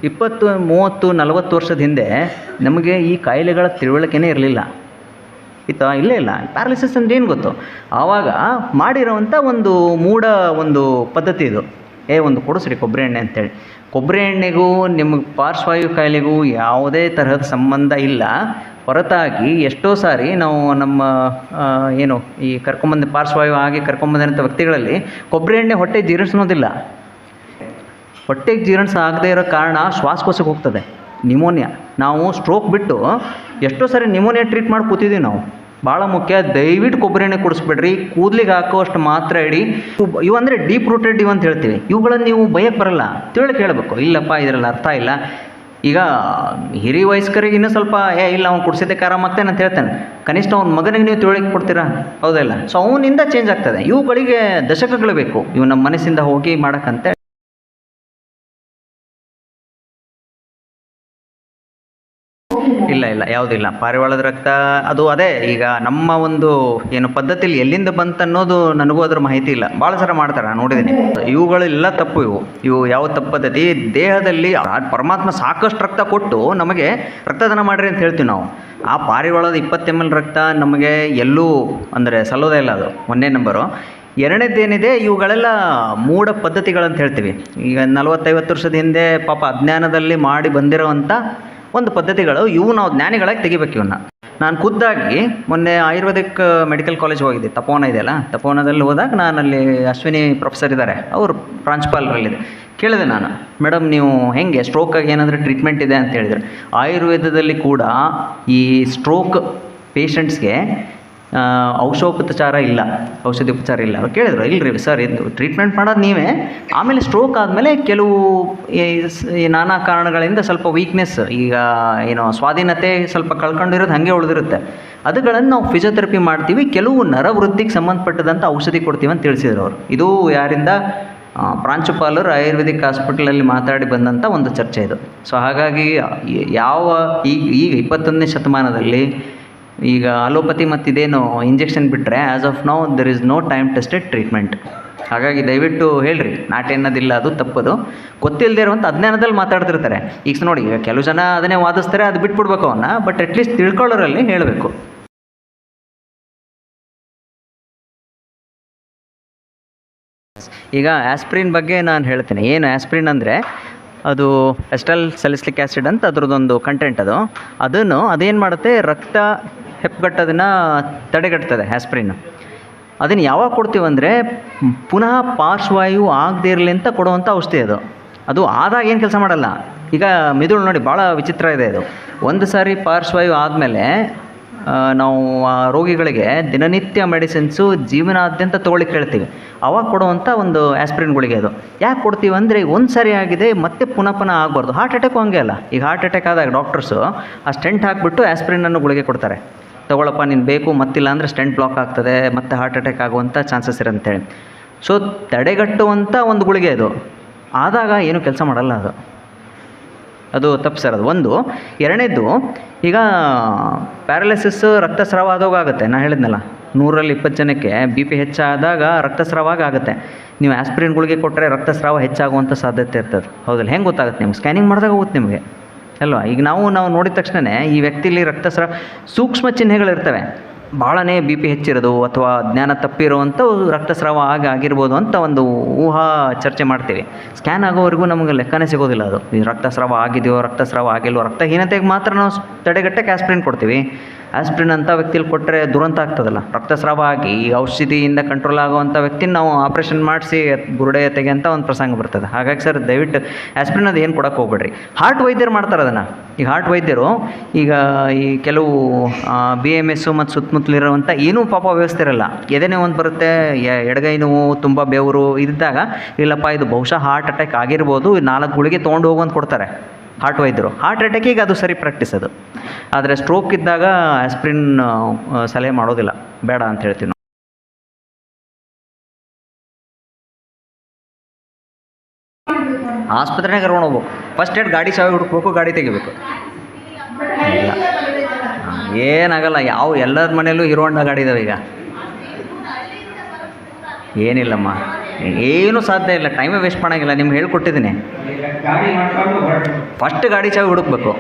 ಇಪ್ಪತ್ತು, ಮೂವತ್ತು, ನಲವತ್ತು ವರ್ಷದ ಹಿಂದೆ ನಮಗೆ ಈ ಕಾಯಿಲೆಗಳ ತಿಳುವಳಿಕೆನೇ ಇರಲಿಲ್ಲ. ಇತ್ತ, ಇಲ್ಲೇ ಇಲ್ಲ. ಪ್ಯಾರಾಲಿಸಿಸ್ ಅಂದ್ರೆ ಏನು ಗೊತ್ತು? ಆವಾಗ ಮಾಡಿರೋವಂಥ ಒಂದು ಮೂಢ ಒಂದು ಪದ್ಧತಿ ಇದು. ಏ, ಒಂದು ಕೊಡಿಸ್ರಿ ಕೊಬ್ಬರಿ ಎಣ್ಣೆ ಅಂತೇಳಿ. ಕೊಬ್ಬರಿ ಎಣ್ಣೆಗೂ ನಿಮಗೆ ಪಾರ್ಶ್ವವಾಯು ಕಾಯಿಲೆಗೂ ಯಾವುದೇ ತರಹದ ಸಂಬಂಧ ಇಲ್ಲ. ಹೊರತಾಗಿ ಎಷ್ಟೋ ಸಾರಿ ನಾವು ನಮ್ಮ ಏನು ಈ ಕರ್ಕೊಂಬಂದ ಪಾರ್ಶ್ವಾಯು ಆಗಿ ಕರ್ಕೊಂಬಂದಂಥ ವ್ಯಕ್ತಿಗಳಲ್ಲಿ ಕೊಬ್ಬರಿ ಎಣ್ಣೆ ಹೊಟ್ಟೆ ಜೀರ್ಣಿಸೋದಿಲ್ಲ. ಹೊಟ್ಟೆಗೆ ಜೀರ್ಣಿಸ ಆಗದೇ ಇರೋ ಕಾರಣ ಶ್ವಾಸಕೋಶಕ್ಕೆ ಹೋಗ್ತದೆ. ನಿಮೋನಿಯಾ ನಾವು ಸ್ಟ್ರೋಕ್ ಬಿಟ್ಟು ಎಷ್ಟೋ ಸರಿ ನಿಮೋನಿಯಾ ಟ್ರೀಟ್ ಮಾಡಿ ಕೂತಿದ್ದೀವಿ ನಾವು. ಭಾಳ ಮುಖ್ಯ. ದಯವಿಟ್ಟು ಕೊಬ್ಬರಿ ಎಣ್ಣೆ ಕುಡಿಸ್ಬೇಡ್ರಿ. ಕೂದಲಿಗೆ ಹಾಕೋಷ್ಟು ಮಾತ್ರ ಇಡಿ. ಇವು- ಅಂದರೆ ಡೀಪ್ ರೂಟೆಡ್ ಇವು ಅಂತ ಹೇಳ್ತೀವಿ. ಇವುಗಳನ್ನು ನೀವು ಭಯಕ್ಕೆ ಬರಲ್ಲ. ತಿಳಕ್ಕೆ ಹೇಳಬೇಕು. ಇಲ್ಲಪ್ಪ, ಇದರಲ್ಲಿ ಅರ್ಥ ಇಲ್ಲ. ಈಗ ಹಿರಿಯ ವಯಸ್ಕರಿಗೆ ಇನ್ನೂ ಸ್ವಲ್ಪ, ಏ, ಇಲ್ಲ, ಅವ್ನು ಕಾರ ಆರಾಮಾಗ್ತಾನೆ ಅಂತ ಹೇಳ್ತಾನೆ. ಕನಿಷ್ಠ ಅವ್ನ ಮಗನಿಗೆ ನೀವು ತಿಳಿಕೆ ಕೊಡ್ತೀರಾ? ಹೌದಲ್ಲ. ಸೊ ಅವನಿಂದ ಚೇಂಜ್ ಆಗ್ತದೆ. ಇವುಗಳಿಗೆ ದಶಕಗಳು ಬೇಕು. ಇವು ನಮ್ಮ ಮನಸ್ಸಿಂದ ಹೋಗಿ ಮಾಡೋಕ್ಕಂತೆ. ಇಲ್ಲ ಯಾವುದಿಲ್ಲ ಪಾರಿವಾಳದ ರಕ್ತ, ಅದು ಅದೇ. ಈಗ ನಮ್ಮ ಒಂದು ಏನು ಪದ್ಧತಿಲಿ ಎಲ್ಲಿಂದ ಬಂತ ಅನ್ನೋದು ನನಗೂ ಅದ್ರ ಮಾಹಿತಿ ಇಲ್ಲ. ಭಾಳ ಸರ ಮಾಡ್ತಾರೆ, ನಾನು ನೋಡಿದ್ದೀನಿ ಇವುಗಳೆಲ್ಲ ತಪ್ಪು ಇವು. ಇವು ಯಾವ ತಪ್ಪು ಪದ್ಧತಿ? ದೇಹದಲ್ಲಿ ಪರಮಾತ್ಮ ಸಾಕಷ್ಟು ರಕ್ತ ಕೊಟ್ಟು ನಮಗೆ ರಕ್ತದಾನ ಮಾಡಿರಿ ಅಂತ ಹೇಳ್ತೀವಿ ನಾವು. ಆ ಪಾರಿವಾಳದ ಇಪ್ಪತ್ತು ಎಂ ಎಲ್ ರಕ್ತ ನಮಗೆ ಎಲ್ಲೂ ಅಂದರೆ ಸಲ್ಲೋದೇ ಇಲ್ಲ ಅದು. ಒಂದೇ ನಂಬರು. ಎರಡನೇದೇನಿದೆ, ಇವುಗಳೆಲ್ಲ ಮೂಢ ಪದ್ಧತಿಗಳಂತ ಹೇಳ್ತೀವಿ. ಈಗ ನಲವತ್ತೈವತ್ತು ವರ್ಷದ ಹಿಂದೆ ಪಾಪ ಅಜ್ಞಾನದಲ್ಲಿ ಮಾಡಿ ಬಂದಿರೋವಂಥ ಒಂದು ಪದ್ಧತಿಗಳು ಇವು ನಾವು ಜ್ಞಾನಿಗಳಾಗಿ ತೆಗಿಬೇಕು ಇವನ್ನ ನಾನು ಖುದ್ದಾಗಿ ಮೊನ್ನೆ ಆಯುರ್ವೇದಿಕ್ ಮೆಡಿಕಲ್ ಕಾಲೇಜ್ ಹೋಗಿದ್ದೆ. ತಪೋನ ಇದೆಯಲ್ಲ ತಪೋನದಲ್ಲಿ ಹೋದಾಗ ಅಲ್ಲಿ ಅಶ್ವಿನಿ ಪ್ರೊಫೆಸರ್ ಇದ್ದಾರೆ ಅವರು ಪ್ರಾಂಶುಪಾಲರಲ್ಲಿದೆ. ಕೇಳಿದೆ ನಾನು ಮೇಡಮ್ ನೀವು ಹೆಂಗೆ? ಸ್ಟ್ರೋಕಾಗಿ ಏನಾದರೂ ಟ್ರೀಟ್ಮೆಂಟ್ ಇದೆ? ಅಂತ ಹೇಳಿದರೆ. ಆಯುರ್ವೇದದಲ್ಲಿ ಕೂಡ ಈ ಸ್ಟ್ರೋಕ್ ಪೇಷಂಟ್ಸ್ಗೆ ಆ, ಔಷಧೋಪಚಾರ ಇಲ್ಲ ಔಷಧಿ ಉಪಚಾರ ಇಲ್ಲ. ಅವ್ರು ಕೇಳಿದ್ರು ಇಲ್ರಿ ಸರ್ ಇದು ಟ್ರೀಟ್ಮೆಂಟ್ ಮಾಡೋದು ನೀವೇ? ಆಮೇಲೆ ಸ್ಟ್ರೋಕ್ ಆದಮೇಲೆ ಕೆಲವು ಈ ನಾನಾ ಕಾರಣಗಳಿಂದ ಸ್ವಲ್ಪ ವೀಕ್ನೆಸ್ ಈಗ ಏನು ಸ್ವಾಧೀನತೆ ಸ್ವಲ್ಪ ಕಳ್ಕೊಂಡಿರೋದು ಹಾಗೆ ಉಳಿದಿರುತ್ತೆ. ಅದುಗಳನ್ನು ನಾವು ಫಿಸಿಯೋಥೆರಪಿ ಮಾಡ್ತೀವಿ ಕೆಲವು ನರವೃದ್ಧಿಗೆ ಸಂಬಂಧಪಟ್ಟದಂಥ ಔಷಧಿ ಕೊಡ್ತೀವಿ ಅಂತ ತಿಳಿಸಿದ್ರು ಅವರು. ಇದು ಯಾರಿಂದ ಪ್ರಾಂಶುಪಾಲರು ಆಯುರ್ವೇದಿಕ್ ಹಾಸ್ಪಿಟಲಲ್ಲಿ ಮಾತಾಡಿ ಬಂದಂಥ ಒಂದು ಚರ್ಚೆ ಇದು. ಸೊ ಹಾಗಾಗಿ ಯಾವ ಈಗ ಈಗ ಇಪ್ಪತ್ತೊಂದನೇ ಶತಮಾನದಲ್ಲಿ ಈಗ ಅಲೋಪತಿ ಮತ್ತು ಇದೇನು ಇಂಜೆಕ್ಷನ್ ಬಿಟ್ಟರೆ as of now there is no time tested treatment ಹಾಗಾಗಿ ದಯವಿಟ್ಟು ಹೇಳ್ರಿ, ನಾಟಿ ಅನ್ನೋದಿಲ್ಲ ಅದು ತಪ್ಪದು. ಗೊತ್ತಿಲ್ಲದೆ ಇರುವಂಥ ಅಜ್ಞಾನದಲ್ಲಿ ಮಾತಾಡ್ತಿರ್ತಾರೆ. ಈಗ ನೋಡಿ, ಈಗ ಕೆಲವು ಜನ ಅದನ್ನೇ ವಾದಿಸ್ತಾರೆ, ಅದು ಬಿಟ್ಬಿಡ್ಬೇಕು ಅವನ್ನ ಬಟ್ ಅಟ್ಲೀಸ್ಟ್ ತಿಳ್ಕೊಳ್ಳೋರಲ್ಲಿ ಹೇಳಬೇಕು. ಈಗ ಆಸ್ಪ್ರಿನ್ ಬಗ್ಗೆ ನಾನು ಹೇಳ್ತೀನಿ. ಏನು ಆಸ್ಪ್ರಿನ್ ಅಂದರೆ? ಅದು ಎಸ್ಟಲ್ ಸೆಲಿಸ್ಲಿಕ್ ಆ್ಯಸಿಡ್ ಅಂತ ಅದ್ರದ್ದೊಂದು ಕಂಟೆಂಟ್ ಅದು. ಅದನ್ನು ಅದೇನು ಮಾಡುತ್ತೆ? ರಕ್ತ ಹೆಪ್ಪುಗಟ್ಟೋದನ್ನು ತಡೆಗಟ್ತದೆ ಆ್ಯಸ್ಪ್ರಿನ್ ಅದನ್ನು ಯಾವಾಗ ಕೊಡ್ತೀವಂದರೆ ಪುನಃ ಪಾರ್ಶ್ವವಾಯು ಆಗದೇ ಇರಲಿ ಅಂತ ಕೊಡುವಂಥ ಔಷಧಿ ಅದು. ಅದು ಆದಾಗ ಏನು ಕೆಲಸ ಮಾಡಲ್ಲ. ಈಗ ಮಿದುಳು ನೋಡಿ ಭಾಳ ವಿಚಿತ್ರ ಇದೆ ಅದು. ಒಂದು ಸಾರಿ ಪಾರ್ಶ್ವಾಯು ಆದಮೇಲೆ ನಾವು ಆ ರೋಗಿಗಳಿಗೆ ದಿನನಿತ್ಯ ಮೆಡಿಸಿನ್ಸು ಜೀವನಾದ್ಯಂತ ತೊಗೊಳ್ಳಿಕ್ಕೆ ಹೇಳ್ತೀವಿ. ಅವಾಗ ಕೊಡುವಂಥ ಒಂದು ಆ್ಯಸ್ಪ್ರಿನ್ ಗುಳಿಗೆ ಅದು. ಯಾಕೆ ಕೊಡ್ತೀವಿ ಅಂದರೆ ಒಂದು ಸಾರಿ ಆಗಿದೆ, ಮತ್ತೆ ಪುನಃ ಪುನಃ ಆಗಬಾರ್ದು. ಹಾರ್ಟ್ ಅಟ್ಯಾಕು ಹಂಗೆ ಅಲ್ಲ. ಈಗ ಹಾರ್ಟ್ ಅಟ್ಯಾಕ್ ಆದಾಗ ಡಾಕ್ಟರ್ಸು ಆ ಸ್ಟೆಂಟ್ ಹಾಕಿಬಿಟ್ಟು ಆ್ಯಸ್ಪ್ರಿನನ್ನು ಗುಳಿಗೆ ಕೊಡ್ತಾರೆ. ತಗೊಳಪ್ಪ, ನೀನು ಬೇಕು, ಮತ್ತಿಲ್ಲ ಅಂದರೆ ಸ್ಟೆಂಟ್ ಬ್ಲಾಕ್ ಆಗ್ತದೆ, ಮತ್ತೆ ಹಾರ್ಟ್ ಅಟ್ಯಾಕ್ ಆಗುವಂಥ ಚಾನ್ಸಸ್ ಇರಂತೇಳಿ ಸೊ ತಡೆಗಟ್ಟುವಂಥ ಒಂದು ಗುಳಿಗೆ ಅದು. ಆದಾಗ ಏನು ಕೆಲಸ ಮಾಡಲ್ಲ ಅದು. ಅದು ತಪ್ಪು ಸರ್ ಅದು. ಒಂದು ಎರಡನೇದು ಈಗ ಪ್ಯಾರಲಿಸಿಸ್ ರಕ್ತಸ್ರಾವ ಆದಾಗ ಆಗುತ್ತೆ. ನಾನು ಹೇಳಿದ್ನಲ್ಲ ನೂರಲ್ಲಿ ಇಪ್ಪತ್ತು ಜನಕ್ಕೆ ಬಿ ಪಿ ಹೆಚ್ಚಾದಾಗ ರಕ್ತಸ್ರಾವ ಆಗ ಆಗುತ್ತೆ. ನೀವು ಆಸ್ಪಿರಿನ್ ಗುಳಿಗೆ ಕೊಟ್ಟರೆ ರಕ್ತಸ್ರಾವ ಹೆಚ್ಚಾಗುವಂಥ ಸಾಧ್ಯತೆ ಇರ್ತದೆ. ಹೌದಲ್ಲ? ಹೆಂಗೆ ಗೊತ್ತಾಗುತ್ತೆ ನಿಮ್ಗೆ? ಸ್ಕ್ಯಾನಿಂಗ್ ಮಾಡಿದಾಗ ಹೋಗುತ್ತೆ ನಿಮಗೆ. ಅಲ್ವಾ? ಈಗ ನಾವು ನಾವು ನೋಡಿದ ತಕ್ಷಣವೇ ಈ ವ್ಯಕ್ತಿಲಿ ರಕ್ತಸ್ರಾವ, ಸೂಕ್ಷ್ಮ ಚಿಹ್ನೆಗಳಿರ್ತವೆ ಭಾಳನೇ ಬಿ ಪಿ ಹೆಚ್ಚಿರೋದು ಅಥವಾ ಜ್ಞಾನ ತಪ್ಪಿರುವಂಥವು ರಕ್ತಸ್ರಾವ ಆಗ ಆಗಿರ್ಬೋದು ಅಂತ ಒಂದು ಊಹಾ ಚರ್ಚೆ ಮಾಡ್ತೀವಿ. ಸ್ಕ್ಯಾನ್ ಆಗೋವರೆಗೂ ನಮಗೆ ಲೆಕ್ಕನೇ ಸಿಗೋದಿಲ್ಲ ಅದು. ಈ ರಕ್ತಸ್ರಾವ ಆಗಿದೆಯೋ, ರಕ್ತಸ್ರಾವ ಆಗಿಲ್ವೋ, ರಕ್ತಹೀನತೆಗೆ ಮಾತ್ರ ನಾವು ತಡೆಗಟ್ಟೆ ತಡೆಗಟ್ಟಕ್ಕೆ ಆಸ್ಪ್ರಿನ್ ಕೊಡ್ತೀವಿ. ಆಸ್ಪ್ರಿನ್ ಅಂತ ವ್ಯಕ್ತಿಲಿ ಕೊಟ್ಟರೆ ದುರಂತ ಆಗ್ತದಲ್ಲ? ರಕ್ತಸ್ರಾವ ಆಗಿ ಈ ಔಷಧಿಯಿಂದ ಕಂಟ್ರೋಲ್ ಆಗುವಂಥ ವ್ಯಕ್ತಿನ ನಾವು ಆಪ್ರೇಷನ್ ಮಾಡಿಸಿ ಬುರುಡೆ ತೆಗೆಯಂಥ ಒಂದು ಪ್ರಸಂಗ ಬರ್ತದೆ. ಹಾಗಾಗಿ ಸರ್, ದಯವಿಟ್ಟು ಆಸ್ಪ್ರಿನ್ ಅದು ಏನು ಕೊಡಕ್ಕೆ ಹೋಗ್ಬೇಡ್ರಿ. ಹಾರ್ಟ್ ವೈದ್ಯರು ಮಾಡ್ತಾರೆ ಅದನ್ನು. ಈಗ ಹಾರ್ಟ್ ವೈದ್ಯರು ಈಗ ಈ ಕೆಲವು ಬಿ ಎಂ ಎಸ್ಸು ಮತ್ತು ಸುತ್ತಮುತ್ತಲಿರುವಂಥ ಏನೂ ಪಾಪ ವ್ಯವಸ್ಥೆ ಇರಲ್ಲ. ಎದೆನೇ ಒಂದು ಬರುತ್ತೆ ಎಡಗೈ ನೋವು, ತುಂಬ ಬೆವರು ಇದ್ದಾಗ ಇಲ್ಲಪ್ಪ, ಇದು ಬಹುಶಃ ಹಾರ್ಟ್ ಅಟ್ಯಾಕ್ ಆಗಿರ್ಬೋದು, ನಾಲ್ಕು ಗುಳಿಗೆ ತೊಗೊಂಡು ಹೋಗುವಂತ ಕೊಡ್ತಾರೆ. ಹಾರ್ಟ್ ವೈದ್ಯರು. ಹಾರ್ಟ್ ಅಟ್ಯಾಕಿಗೆ ಅದು ಸರಿ ಪ್ರಾಕ್ಟೀಸ್ ಅದು. ಆದರೆ ಸ್ಟ್ರೋಕ್ ಇದ್ದಾಗ ಆಸ್ಪ್ರಿನ್ ಸಲಹೆ ಮಾಡೋದಿಲ್ಲ. ಬೇಡ ಅಂತ ಹೇಳ್ತೀವಿ ನಾವು ಆಸ್ಪತ್ರೆಗೆ ಕರ್ಕೊಂಡು ಹೋಗ್ಬೇಕು. ಫಸ್ಟ್ ಏಡ್ ಗಾಡಿ ಚಾವಿ ಹುಡುಕ್ಬೇಕು, ಗಾಡಿ ತೆಗಿಬೇಕು. ಏನಾಗಲ್ಲ. ಯಾವ ಎಲ್ಲರ ಮನೆಯಲ್ಲೂ ಹೀರೋ ಹೊಂಡ ಗಾಡಿ ಇದಾವೆ ಈಗ. ಏನಿಲ್ಲಮ್ಮ. ಏನೂ ಸಾಧ್ಯ ಇಲ್ಲ. ಟೈಮೇ ವೇಸ್ಟ್ ಮಾಡೋಂಗಿಲ್ಲ. ನಿಮ್ಗೆ ಹೇಳ್ಕೊಟ್ಟಿದ್ದೀನಿ. ಫಸ್ಟ್ ಗಾಡಿ ಚಾವಿ ಹುಡುಕ್ಬೇಕು.